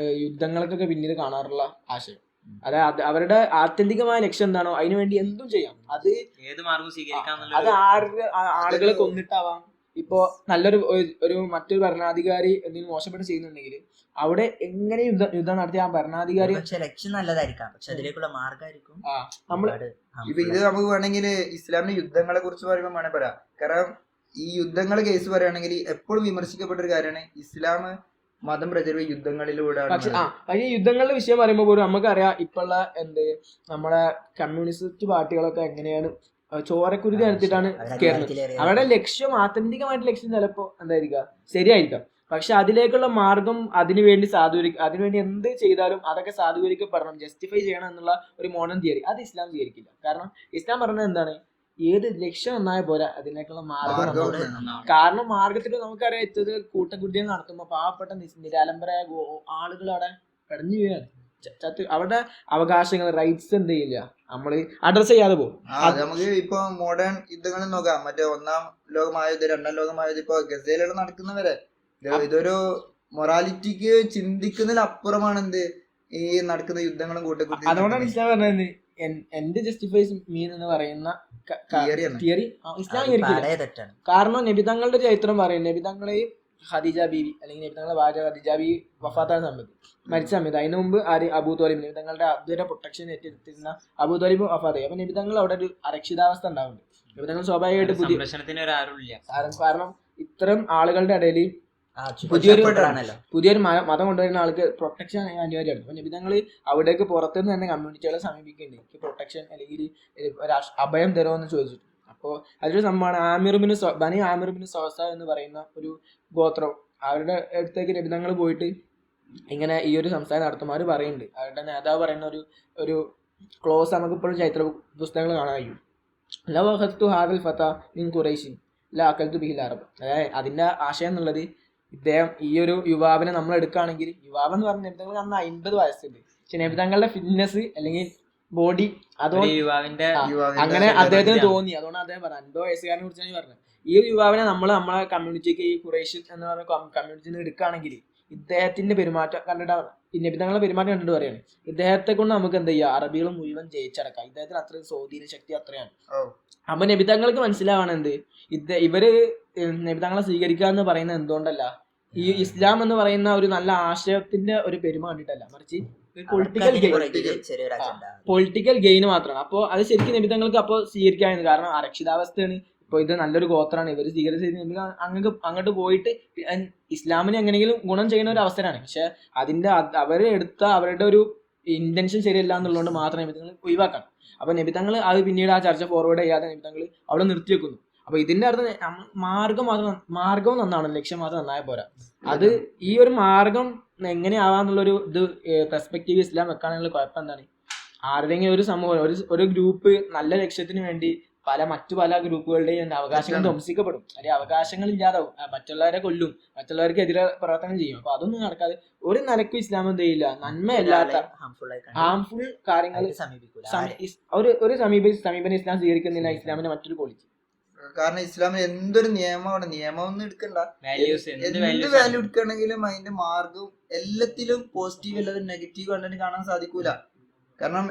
യുദ്ധങ്ങൾക്കൊക്കെ പിന്നീട് കാണാറുള്ള ആശയം. അതായത് അവരുടെ ആത്യന്തികമായ ലക്ഷ്യം എന്താണോ അതിനു വേണ്ടി എന്തും ചെയ്യാം. അത് ഏത് മാർഗം സ്വീകരിക്കാം അത് ആരുടെ ആളുകളെ കൊന്നിട്ടാവാം. ഇപ്പോ നല്ലൊരു ഒരു- മറ്റൊരു ഭരണാധികാരി എന്തെങ്കിലും മോശപ്പെട്ട് ചെയ്യുന്നുണ്ടെങ്കിൽ അവിടെ എങ്ങനെ യുദ്ധം യുദ്ധം നടത്തിയ ആ ഭരണാധികാരി പക്ഷെ ലക്ഷ്യം നല്ലതായിരിക്കാം. പക്ഷെ അതിലേക്കുള്ള മാർഗമായിരിക്കും നമ്മൾ നമ്മൾ ഇപ്പൊ ഇത് നമുക്ക് വേണമെങ്കിൽ ഇസ്ലാമിന്റെ യുദ്ധങ്ങളെ കുറിച്ച് പറയുമ്പോൾ വേണേ പറയാം. കാരണം ഈ യുദ്ധങ്ങളെ കേസ് പറയുകയാണെങ്കിൽ എപ്പോഴും വിമർശിക്കപ്പെട്ട ഒരു കാര്യമാണ് ഇസ്ലാം മതം പ്രചരിപ്പിച്ച യുദ്ധങ്ങളിലൂടെ പക്ഷെ ആ പക്ഷേ യുദ്ധങ്ങളുടെ വിഷയം പറയുമ്പോൾ പോലും നമുക്കറിയാം ഇപ്പോഴുള്ള എന്ത് നമ്മുടെ കമ്മ്യൂണിസ്റ്റ് പാർട്ടികളൊക്കെ എങ്ങനെയാണ് ചോരക്കുരുതി എടുത്തിട്ടാണ് നടത്തിയിട്ടാണ് അവരുടെ ലക്ഷ്യം ആത്യന്തികമായിട്ട് ലക്ഷ്യം ചിലപ്പോ എന്തായിരിക്കാം? ശരിയായിരിക്കാം. പക്ഷെ അതിലേക്കുള്ള മാർഗം അതിനുവേണ്ടി സാധൂകരിക്കും അതിനുവേണ്ടി എന്ത് ചെയ്താലും അതൊക്കെ സാധൂകരിക്കപ്പെടണം ജസ്റ്റിഫൈ ചെയ്യണം എന്നുള്ള ഒരു മോഡേൺ തിയറി. അത് ഇസ്ലാം സ്വീകരിക്കില്ല. കാരണം ഇസ്ലാം പറഞ്ഞത് എന്താണ്? ഏത് ലക്ഷ്യം നന്നായ പോരാ അതിനേക്കുള്ള മാർഗം. കാരണം മാർഗത്തിൽ നമുക്കറിയാം ഇത്തത് കൂട്ടക്കുട്ടികൾ നടത്തുമ്പോൾ പാവപ്പെട്ട നിരാലംബരായ ആളുകൾ അവിടെ പെടഞ്ഞു വീഴാണ് ചത്ത് അവരുടെ അവകാശങ്ങൾ റൈറ്റ്സ് എന്ത് ചെയ്യില്ല. നമ്മൾ അഡ്രസ് ചെയ്യാതെ പോകും. നമുക്ക് ഇപ്പൊ മോഡേൺ യുദ്ധങ്ങളിൽ നോക്കാം. മറ്റേ ഒന്നാം ലോകമായത് രണ്ടാം ലോകമായത് ഇപ്പൊ ഗസേലുകൾ നടക്കുന്നവരെ. ഇത് ഇതൊരു മൊറാലിറ്റിക്ക് ചിന്തിക്കുന്നതിൽ അപ്പുറമാണ് എന്ത് ഈ നടക്കുന്ന യുദ്ധങ്ങളും കൂട്ടക്കുത്തി അതുകൊണ്ടാണ് ഇസ്ലാം പറഞ്ഞത് എൻ- എന്റെ ജസ്റ്റിഫൈസ് മീൻ എന്ന് പറയുന്ന തിയറി ഇസ്ലാം അത് സ്വീകരിക്കില്ല തെറ്റാണ്. കാരണം നബിതങ്ങളുടെ ചരിത്രം പറയും നബിതങ്ങളെയും ഖദീജ ബീവി അല്ലെങ്കിൽ നബിതങ്ങളുടെ ഭാര്യ ഖദീജ ബീവി വഫാത്തായ സമയത്ത് മരിച്ച സമയത്ത് അതിനു മുമ്പ് ആര്? അബൂ തോലിബ് നബിതങ്ങളുടെ അബ്ദുര പ്രൊട്ടക്ഷൻ ഏറ്റെടുത്തിരുന്ന അബൂ തോലിബ് വഫാത്തായി. അപ്പൊ നബിതങ്ങൾ അവിടെ ഒരു അരക്ഷിതാവസ്ഥ ഉണ്ടാവുന്നുണ്ട്. നബിതങ്ങൾ സ്വാഭാവികമായിട്ട് പുതിയ സംരക്ഷണത്തിന് ഒരു ആരും കാരണം- ഇത്തരം ആളുകളുടെ ഇടയിൽ പുതിയൊരു പുതിയൊരു മതം കൊണ്ടുവരുന്ന ആൾക്ക് പ്രൊട്ടക്ഷൻ അനിവാര്യമാണ് അപ്പൊ നബിതങ്ങൾ അവിടേക്ക് പുറത്തുനിന്ന് തന്നെ കമ്മ്യൂണിറ്റികളെ സമീപിക്കുന്നുണ്ട്. എനിക്ക് പ്രൊട്ടക്ഷൻ അല്ലെങ്കിൽ അഭയം തരുമോ എന്ന് ചോദിച്ചു അപ്പോൾ അതൊരു സംഭവമാണ് ആമിർബിന് ബനി ആമിർബിന് സോസ എന്ന് പറയുന്ന ഒരു ഗോത്രം. അവരുടെ അടുത്തേക്ക് നിബിതങ്ങൾ പോയിട്ട് ഇങ്ങനെ ഈ ഒരു സംസ്ഥാനം നടത്തുമാർ പറയുന്നുണ്ട്. അവരുടെ നേതാവ് പറയുന്ന ഒരു ഒരു ക്ലോസ് നമുക്ക് ഇപ്പോഴും ചരിത്ര പുസ്തകങ്ങൾ കാണാൻ കഴിയും. ലവ് അഹത്തു ഹാദൽ ഫത്ത മിൻ ഖുറൈഷിൻ ലാ അക്കൽത്തു ബിഹിൽ അറബ്. അതായത് അതിന്റെ ആശയം എന്നുള്ളത് ഇദ്ദേഹം ഈ ഒരു യുവാവിനെ നമ്മൾ എടുക്കുകയാണെങ്കിൽ യുവാവ് എന്ന് പറഞ്ഞ നബിതങ്ങൾ അന്ന് അമ്പത് വയസ്സുണ്ട്. പക്ഷെ നബിതങ്ങളുടെ ഫിറ്റ്നസ് അല്ലെങ്കിൽ ബോഡി അതോ അതുകൊണ്ട് യുവാവിന്റെ അങ്ങനെ അദ്ദേഹത്തിന് തോന്നി. അതുകൊണ്ട് അദ്ദേഹം പറഞ്ഞു അൻപത് വയസ്സുകാരനെ കുറിച്ചാണ് പറഞ്ഞത്. ഈ ഒരു യുവാവിനെ നമ്മൾ നമ്മളെ കമ്മ്യൂണിറ്റിക്ക് ഈ കുറേഷ്യൻ എന്ന് പറഞ്ഞ കമ്മ്യൂണിറ്റിയിൽ എടുക്കുകയാണെങ്കിൽ ഇദ്ദേഹത്തിന്റെ പെരുമാറ്റം കണ്ടിട്ട് ഈ നബിതങ്ങളുടെ പെരുമാറ്റം കണ്ടിട്ട് പറയാണ്. ഇദ്ദേഹത്തെ കൊണ്ട് നമുക്ക് എന്ത് ചെയ്യാം? അറബികൾ മുഴുവൻ ജയിച്ചടക്കാം. ഇദ്ദേഹത്തിന് അത്ര സ്വാധീന ശക്തി അത്രയാണ്. അപ്പൊ നബിതങ്ങൾക്ക് മനസ്സിലാവണം എന്ത്? ഇവർ നബിതങ്ങളെ സ്വീകരിക്കുക എന്ന് പറയുന്നത് എന്തുകൊണ്ടല്ല? ഈ ഇസ്ലാം എന്ന് പറയുന്ന ഒരു നല്ല ആശയത്തിന്റെ ഒരു പെരുമ കണ്ടിട്ടല്ല മറിച്ച് പൊളിറ്റിക്കൽ ഗെയിൻ പൊളിറ്റിക്കൽ ഗെയിൻ മാത്രമാണ്. അപ്പോൾ അത് ശരിക്കും നബിതങ്ങൾക്ക് അപ്പോൾ സ്വീകരിക്കാൻ കാരണം അരക്ഷിതാവസ്ഥയാണ്. ഇപ്പോൾ ഇത് നല്ലൊരു ഗോത്രമാണ്. ഇവർ സ്വീകരിച്ചത് നബി അങ്ങോട്ട് അങ്ങോട്ട് പോയിട്ട് ഇസ്ലാമിന് എങ്ങനെയെങ്കിലും ഗുണം ചെയ്യുന്ന ഒരു അവസരമാണ്. പക്ഷെ അതിന്റെ അവർ എടുത്ത അവരുടെ ഒരു ഇന്റൻഷൻ ശരിയല്ല എന്നുള്ളതുകൊണ്ട് മാത്രം നബിതങ്ങൾ ഒഴിവാക്കണം അപ്പോൾ നബിതങ്ങൾ അത് പിന്നീട് ആ ചർച്ച ഫോർവേഡ് ചെയ്യാതെ നബിതങ്ങൾ അവിടെ നിർത്തി വെക്കുന്നു അപ്പൊ ഇതിന്റെ അർത്ഥം മാർഗം മാത്രം മാർഗവും നന്നാണ് ലക്ഷ്യം മാത്രം നന്നായ പോരാ. അത് ഈ ഒരു മാർഗം എങ്ങനെയാവാന്നുള്ളൊരു ഇത് പെർസ്പെക്റ്റീവ് ഇസ്ലാം വെക്കാനുള്ള കുഴപ്പം എന്താണ് ആരുടെയെങ്കിലും ഒരു സമൂഹം ഒരു ഒരു ഗ്രൂപ്പ് നല്ല ലക്ഷ്യത്തിന് വേണ്ടി പല മറ്റു പല ഗ്രൂപ്പുകളുടെയും അവകാശങ്ങൾ ധംസിക്കപ്പെടും ധ്വംസിക്കപ്പെടും. അല്ലെങ്കിൽ അവകാശങ്ങൾ ഇല്ലാതാവും. മറ്റുള്ളവരെ കൊല്ലും മറ്റുള്ളവർക്ക് എതിരെ പ്രവർത്തനം ചെയ്യും. അപ്പൊ അതൊന്നും നടക്കാതെ ഒരു നിലക്കും ഇസ്ലാം എന്ത് ചെയ്യില്ല. നന്മയല്ലാത്ത ഹാംഫുൾ കാര്യങ്ങൾ ഒരു ഒരു സമീപ സമീപനം ഇസ്ലാം സ്വീകരിക്കുന്നില്ല ഇസ്ലാമിന്റെ മറ്റൊരു ക്വാളിറ്റി കാരണം ഇസ്ലാമിൽ എന്തൊരു നിയമമാണ്? നിയമം ഒന്നും എടുക്കണ്ട എന്ത് എന്ത് വാല്യൂ എടുക്കണമെങ്കിലും അതിന്റെ മാർഗവും എല്ലാത്തിലും പോസിറ്റീവ് അല്ലാതെ നെഗറ്റീവ് കണ്ടന്റ് കാണാൻ സാധിക്കൂല. കാരണം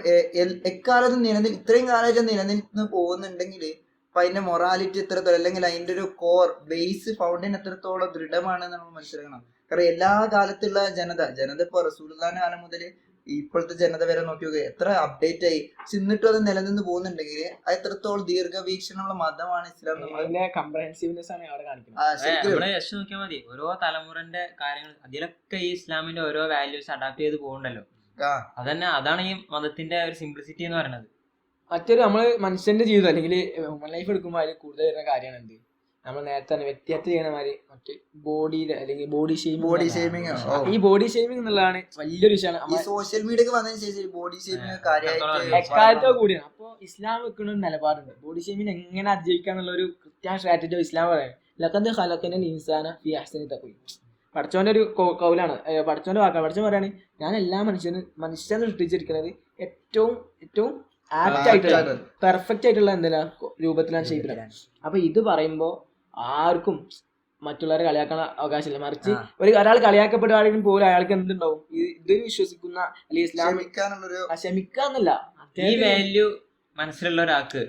എക്കാലത്തും നിലനിൽ ഇത്രയും കാലമായിട്ട് നിലനിന്ന് പോകുന്നുണ്ടെങ്കിൽ അപ്പൊ അതിന്റെ മൊറാലിറ്റി എത്രത്തോളം അല്ലെങ്കിൽ അതിന്റെ ഒരു കോർ ബേസ് ഫൗണ്ടൻ എത്രത്തോളം ദൃഢമാണെന്ന് നമ്മൾ മനസ്സിലാക്കണം. കാരണം എല്ലാ കാലത്തുള്ള ജനത ജനത ഇപ്പൊ റസൂൽദാൻ കാലം മുതൽ ഇപ്പോഴത്തെ ജനത വരെ നോക്കി നോക്കുക എത്ര അപ്ഡേറ്റ് ആയി. ചെന്നിട്ടും അത് നിലനിന്ന് പോകുന്നുണ്ടെങ്കിൽ അത് എത്രത്തോളം ദീർഘവീക്ഷണമുള്ള മതമാണ് ഇസ്ലാം നമ്മൾ അതിന്റെ കംപ്രഹെൻസീവ്നെസ് ആണ് അവിടെ കാണിക്കുന്നത്. നമ്മളെ ജസ്റ്റ് നോക്കിയാൽ മതി. ഓരോ തലമുറന്റെ കാര്യങ്ങൾ അതിലൊക്കെ ഈ ഇസ്ലാമിന്റെ ഓരോ വാല്യൂസ് അഡാപ്റ്റ് ചെയ്ത് പോകുന്നുണ്ടല്ലോ ആ. അതന്നെ അതാണ് ഈ മതത്തിന്റെ ഒരു സിംപ്ലിസിറ്റി എന്ന് പറയുന്നത്. മറ്റൊരു നമ്മൾ മനുഷ്യന്റെ ജീവിതം അല്ലെങ്കിൽ ഹ്യൂമൻ ലൈഫ് എടുക്കുമ്പോൾ അതിൽ കൂടുതൽ വരുന്ന കാര്യമാണ് എന്ത് നമ്മൾ നേരത്തെ തന്നെ വ്യക്തിഹത്യ ചെയ്യണ മാതിരി മറ്റേ ബോഡിയുടെ അല്ലെങ്കിൽ ബോഡി ഷെയ്മിങ് ബോഡി ഷേമിങ് ഈ ബോഡി ഷെയ്മിങ് എന്നുള്ളതാണ് വലിയൊരു വിഷയമാണ്. ഈ സോഷ്യൽ മീഡിയ വന്നതിന് ശേഷം ബോഡി കാര്യമായിട്ട് എക്കാലത്തോ കൂടിയാണ്. അപ്പോൾ ഇസ്ലാം വെക്കുന്ന ഒരു നിലപാടുണ്ട്. ബോഡി ഷെയ്മിനെ എങ്ങനെ അതിജീവിക്കുക എന്നുള്ള ഒരു കൃത്യമായ സ്ട്രാറ്റജി ഇസ്ലാം പറയുന്നത് ലക്കന്ത് ഹലക്കനൽ ഇൻസാന ഫി അഹ്സനി തഖ്വീം പഠിച്ചവന്റെ ഒരു കൗലാണ്. ഏ, പഠിച്ചവന്റെ വാക്കാണ്. പഠിച്ചവൻ പറയാണ് ഞാൻ എല്ലാ മനുഷ്യനും മനുഷ്യനെ സൃഷ്ടിച്ചിരിക്കുന്നത് ഏറ്റവും ഏറ്റവും ആപ്റ്റ് ആയിട്ടുള്ള പെർഫെക്റ്റ് ആയിട്ടുള്ള എന്തെല്ലാം രൂപത്തിലാണ് ഷേപ്പിലാണ് അപ്പൊ ഇത് പറയുമ്പോ ആർക്കും മറ്റുള്ളവരെ കളിയാക്കാൻ അവകാശമില്ല. മറിച്ച്. ഒരു ഒരാൾ കളിയാക്കപ്പെടുകയാണെങ്കിൽ പോലും അയാൾക്ക് എന്തുണ്ടാവും? ഇത് വിശ്വസിക്കുന്ന അല്ലെങ്കിൽ ഇസ്ലാമിക്കാനുള്ള ക്ഷമിക്കാന്നല്ല ഈ വാല്യൂ മനസ്സിലുള്ള ഒരാൾക്ക്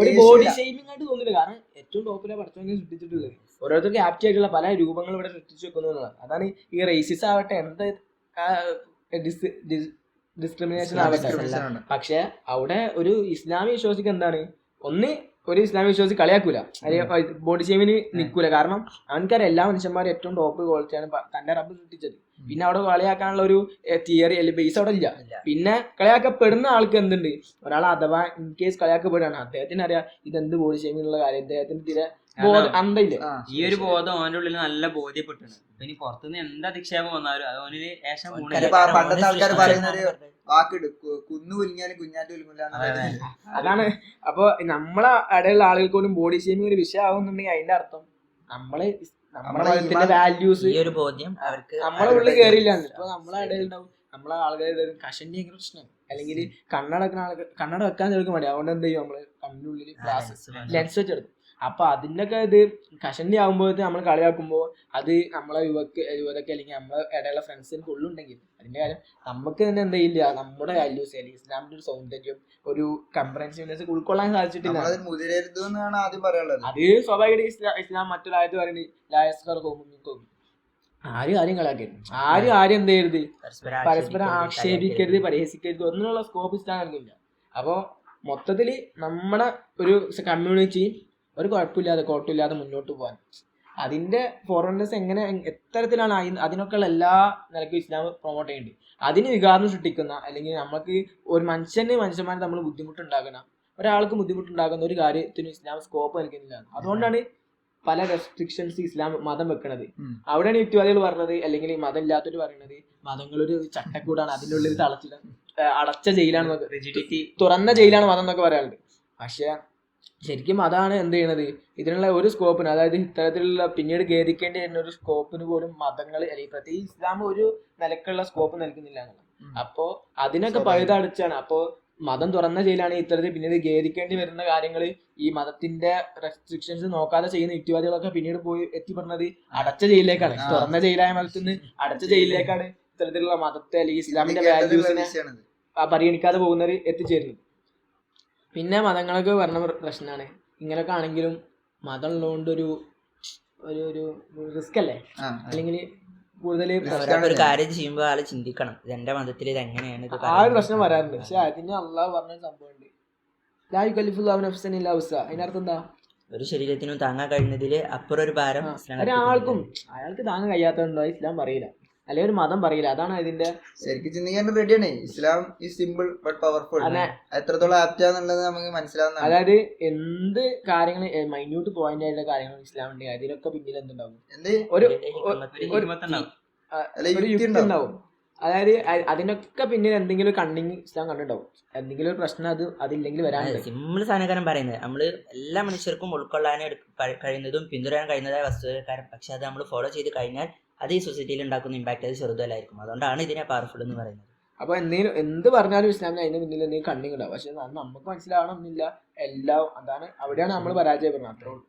ഒരു ബോഡി. ഷെയ്മിംഗ് ആയിട്ട് തോന്നില്ല കാരണം ഏറ്റവും ടോപ്പിലെ പഠിത്തങ്ങൾ സൃഷ്ടിച്ചിട്ടുള്ളത്. ഓരോരുത്തർക്ക് ആപ്റ്റ് ആയിട്ടുള്ള പല രൂപങ്ങൾ ഇവിടെ സൃഷ്ടിച്ചു വെക്കുന്നു എന്നുള്ളതാണ്. അതാണ് ഈ റേസിസ് ആവട്ടെ എന്ത് ഡിസ്ക്രിമിനേഷൻ ആവട്ടെ. പക്ഷെ അവിടെ ഒരു ഇസ്ലാമി വിശ്വാസിക്ക് എന്താണ്? ഒന്ന് ഒരു ഇസ്ലാമിക വിശ്വാസി കളിയാക്കൂല. ബോഡി ഷെയിമിന് നിൽക്കൂല കാരണം അവനക്കറിയാം എല്ലാ മനുഷ്യന്മാരും ഏറ്റവും ടോപ്പ് ക്വാളിറ്റിയാണ് ആണ് തന്റെ റബ്ബ് സൃഷ്ടിച്ചത്. പിന്നെ അവിടെ കളിയാക്കാനുള്ള ഒരു തിയറി അല്ലെങ്കിൽ ബേസ് അവിടെ ഇല്ല. പിന്നെ കളിയാക്കപ്പെടുന്ന ആൾക്ക് എന്തുണ്ട്? ഒരാൾ അഥവാ ഇൻ കേസ് കളിയാക്കപ്പെടുകയാണ്. അദ്ദേഹത്തിന് അറിയാം ഇതെന്ത് ബോഡി ഷെയിമിനുള്ള ഉള്ള കാര്യം? അദ്ദേഹത്തിന് തീരെ ഈ ഒരു ബോധം അവന്റെ ഉള്ളിൽ നല്ല ബോധ്യപ്പെട്ടാണ്. അപ്പൊ ഇനി പുറത്തുനിന്ന് എന്ത് അധിക്ഷേപം വന്നാലും അത് പണ്ടത്തെ പറയുന്ന ഒരു വാക്കിട് കുന്നു കുഞ്ഞാറ്റ് കുലുങ്ങില്ല അതെ. അതാണ്. അപ്പൊ നമ്മളെ ഇടയിലുള്ള ആളുകൾക്ക് പോലും ബോഡി ഷേമിംഗ് ഒരു വിഷയമാവുന്നുണ്ടെങ്കിൽ അതിന്റെ അർത്ഥം നമ്മൾ നമ്മളെ വാല്യൂസ് ഈ ഒരു ബോധ്യം അവർക്ക് നമ്മളെ ഉള്ളിൽ കയറിയില്ല നമ്മളെ ഇടയിലുണ്ടാവും നമ്മളെ ആളുകളുടെ ഒരു കഷന്റെ പ്രശ്നം അല്ലെങ്കിൽ കണ്ണട വെക്കുന്ന ആൾക്ക് കണ്ണട വെക്കാൻ ചെറുക്കും മതി അതുകൊണ്ട് എന്ത് ചെയ്യും നമ്മൾ കണ്ണിനുള്ളിൽ ഗ്ലാസ് ലെൻസ് വെച്ചെടുക്കും അപ്പൊ അതിന്റെയൊക്കെ ഇത് കഷണ്ടി ആകുമ്പോൾ നമ്മൾ കളിയാക്കുമ്പോൾ അത് നമ്മളെ യുവക്ക് യുവതൊക്കെ അല്ലെങ്കിൽ നമ്മളെ ഇടയിലുള്ള ഫ്രണ്ട്സിന് ഫുള്ളുണ്ടെങ്കിൽ അതിന്റെ കാര്യം നമുക്ക് തന്നെ എന്ത് ചെയ്യില്ല. നമ്മുടെ വാല്യൂസ് അല്ലെങ്കിൽ ഇസ്ലാമിന്റെ ഒരു സൗന്ദര്യം ഒരു കംപ്രഹെൻസീവ്നെസ് ഉൾക്കൊള്ളാൻ സാധിച്ചിട്ടില്ല. അത് സ്വാഭാവികമായിട്ട് ഇസ്ലാം ഇസ്ലാം മറ്റൊരായത് പറയുന്നത് ലായസ്കർ ഹോമുക്കും ആരും ആരും ആര് ആരും ആരും എന്ത് ചെയ്യരുത്? പരസ്പരം ആക്ഷേപിക്കരുത് പരിഹസിക്കരുത് ഒന്നിനുള്ള സ്കോപ്പ് ഇസ്ലാം നൽകില്ല അപ്പോൾ മൊത്തത്തിൽ നമ്മുടെ ഒരു കമ്മ്യൂണിറ്റി ഒരു കുഴപ്പമില്ലാതെ കോട്ടമില്ലാതെ മുന്നോട്ട് പോകാൻ. അതിന്റെ ഫോറിനേഴ്സ് എങ്ങനെ എത്തരത്തിലാണ് അതിനൊക്കെയുള്ള എല്ലാ നിലക്കും ഇസ്ലാം പ്രൊമോട്ട് ചെയ്യുന്നുണ്ട് അതിന് വികാരം സൃഷ്ടിക്കുന്ന അല്ലെങ്കിൽ നമുക്ക് ഒരു മനുഷ്യന് മനുഷ്യന്മാരെ നമ്മൾ ബുദ്ധിമുട്ടുണ്ടാക്കുന്ന ഒരാൾക്ക് ബുദ്ധിമുട്ടുണ്ടാക്കുന്ന ഒരു കാര്യത്തിന് ഇസ്ലാം സ്കോപ്പ് നൽകുന്നില്ല. അതുകൊണ്ടാണ് പല റെസ്ട്രിക്ഷൻസ് ഇസ്ലാം മതം വെക്കണത്. അവിടെയാണ് യുക്തിവാദികൾ പറഞ്ഞത് അല്ലെങ്കിൽ മതം ഇല്ലാത്തവർ പറയുന്നത് മതങ്ങളൊരു ചട്ടക്കൂടാണ് അതിനുള്ളിൽ തളച്ചിട അടച്ച റിജിഡിറ്റി തുറന്ന ജയിലാണ് മതം എന്നൊക്കെ പറയാറുണ്ട്. പക്ഷെ ശരിക്കും അതാണ് എന്ത് ചെയ്യണത്? ഇതിനുള്ള ഒരു സ്കോപ്പിന് അതായത് ഇത്തരത്തിലുള്ള പിന്നീട് ഖേദിക്കേണ്ടി വരുന്ന ഒരു സ്കോപ്പിന് പോലും മതങ്ങൾ അല്ലെങ്കിൽ പ്രത്യേകിച്ച് ഇസ്ലാം ഒരു നിലക്കുള്ള സ്കോപ്പ് നൽകുന്നില്ല. അപ്പോ അതിനൊക്കെ പഴുതടിച്ചാണ്. അപ്പോ മതം തുറന്ന ജയിലാണ് ഇത്തരത്തിൽ പിന്നീട് ഖേദിക്കേണ്ടി വരുന്ന കാര്യങ്ങൾ ഈ മതത്തിന്റെ റെസ്ട്രിക്ഷൻസ് നോക്കാതെ ചെയ്യുന്ന യുക്തിവാദികളൊക്കെ പിന്നീട് പോയി എത്തിപ്പെടുന്നത് അടച്ച ജയിലിലേക്കാണ്. തുറന്ന ജയിലായ മതത്തിൽ നിന്ന് അടച്ച ജയിലിലേക്കാണ് ഇത്തരത്തിലുള്ള മതത്തെ അല്ലെങ്കിൽ ഇസ്ലാമിന്റെ വാല്യൂസിനെ പരിഗണിക്കാതെ പോകുന്നവർ എത്തിച്ചേരുന്നത്. പിന്നെ മതങ്ങളൊക്കെ പറഞ്ഞ പ്ര- പ്രശ്നമാണ് ഇങ്ങനെയൊക്കെ ആണെങ്കിലും മതം ഉള്ളതുകൊണ്ട് ഒരു ഒരു ഒരു റിസ്ക് അല്ലേ? അല്ലെങ്കിൽ കൂടുതൽ ഒരു കാര്യം ചെയ്യുമ്പോൾ ആൾ ചിന്തിക്കണം. എന്റെ മതത്തിൽ ഇത് എങ്ങനെയാണ് ആ ഒരു പ്രശ്നം വരാറുണ്ട്. പക്ഷെ അതിന് അള്ളാഹ് പറഞ്ഞ സംഭവമുണ്ട് ലായു കലിഫുല്ലാഹു നഫ്സൻ ഇല്ല അവസ്ഥ അതിനർത്ഥം എന്താ? ഒരു ശരീരത്തിനും താങ്ങാൻ കഴിയുന്നതിൽ അപ്പുറം ഒരു ഭാരം ഒരാൾക്കും അയാൾക്ക് താങ്ങാൻ കഴിയാത്തതുണ്ടോ? ഇസ്ലാം പറയില്ല. അല്ലെങ്കിൽ ഒരു മതം പറയില്ല. അതാണ് ഇതിന്റെ ശരിക്കും ചിന്തിക്കാൻ റെഡിയാണ് ഇസ്ലാം ഈ സിമ്പിൾ ബട്ട് പവർഫുൾ. എത്രത്തോളം ആപ്റ്റ് ആണെന്നുള്ളത് നമുക്ക് മനസ്സിലാവുന്ന അതായത് എന്ത് കാര്യങ്ങൾ മൈന്യൂട്ട് പോയിന്റ് ആയിട്ടുള്ള കാര്യങ്ങൾ ഇസ്ലാം ഉണ്ടെങ്കിൽ അതിലൊക്കെ പിന്നിൽ എന്തുണ്ടാവും? എന്ത്? ഒരു യുക്തി. ഉണ്ടാവും. അതായത് അതിനൊക്കെ പിന്നിൽ എന്തെങ്കിലും കണ്ണിങ് ഇസ്ലാം കണ്ടിട്ടുണ്ടാവും. എന്തെങ്കിലും ഒരു പ്രശ്നം അത് അതില്ലെങ്കിൽ വരാൻ സിമ്പിൾ സാധനക്കാരൻ പറയുന്നത് നമ്മൾ എല്ലാ മനുഷ്യർക്കും ഉൾക്കൊള്ളാൻ കഴിയുന്നതും പിന്തുടരാൻ കഴിയുന്നതായ വസ്തുക്കാരൻ പക്ഷെ അത് നമ്മൾ ഫോളോ ചെയ്ത് കഴിഞ്ഞാൽ അത് ഈ സൊസൈറ്റിയിൽ ഉണ്ടാക്കുന്ന ഇമ്പാക്ട് അത് ചെറുതല്ലായിരിക്കും. അതുകൊണ്ടാണ് ഇതിനെ പവർഫുൾ എന്ന് പറയുന്നത്. അപ്പൊ എന്തെങ്കിലും എന്ത് പറഞ്ഞാലും ഇസ്ലാമിന് അതിന് മുന്നിൽ എന്തെങ്കിലും കണ്ണിങ് ഉണ്ടാവും പക്ഷെ നമുക്ക് മനസ്സിലാവണമെന്നില്ല. എല്ലാം അതാണ് അവിടെയാണ് നമ്മൾ പരാജയപ്പെടുന്നത്. അത്രേ ഉള്ളൂ.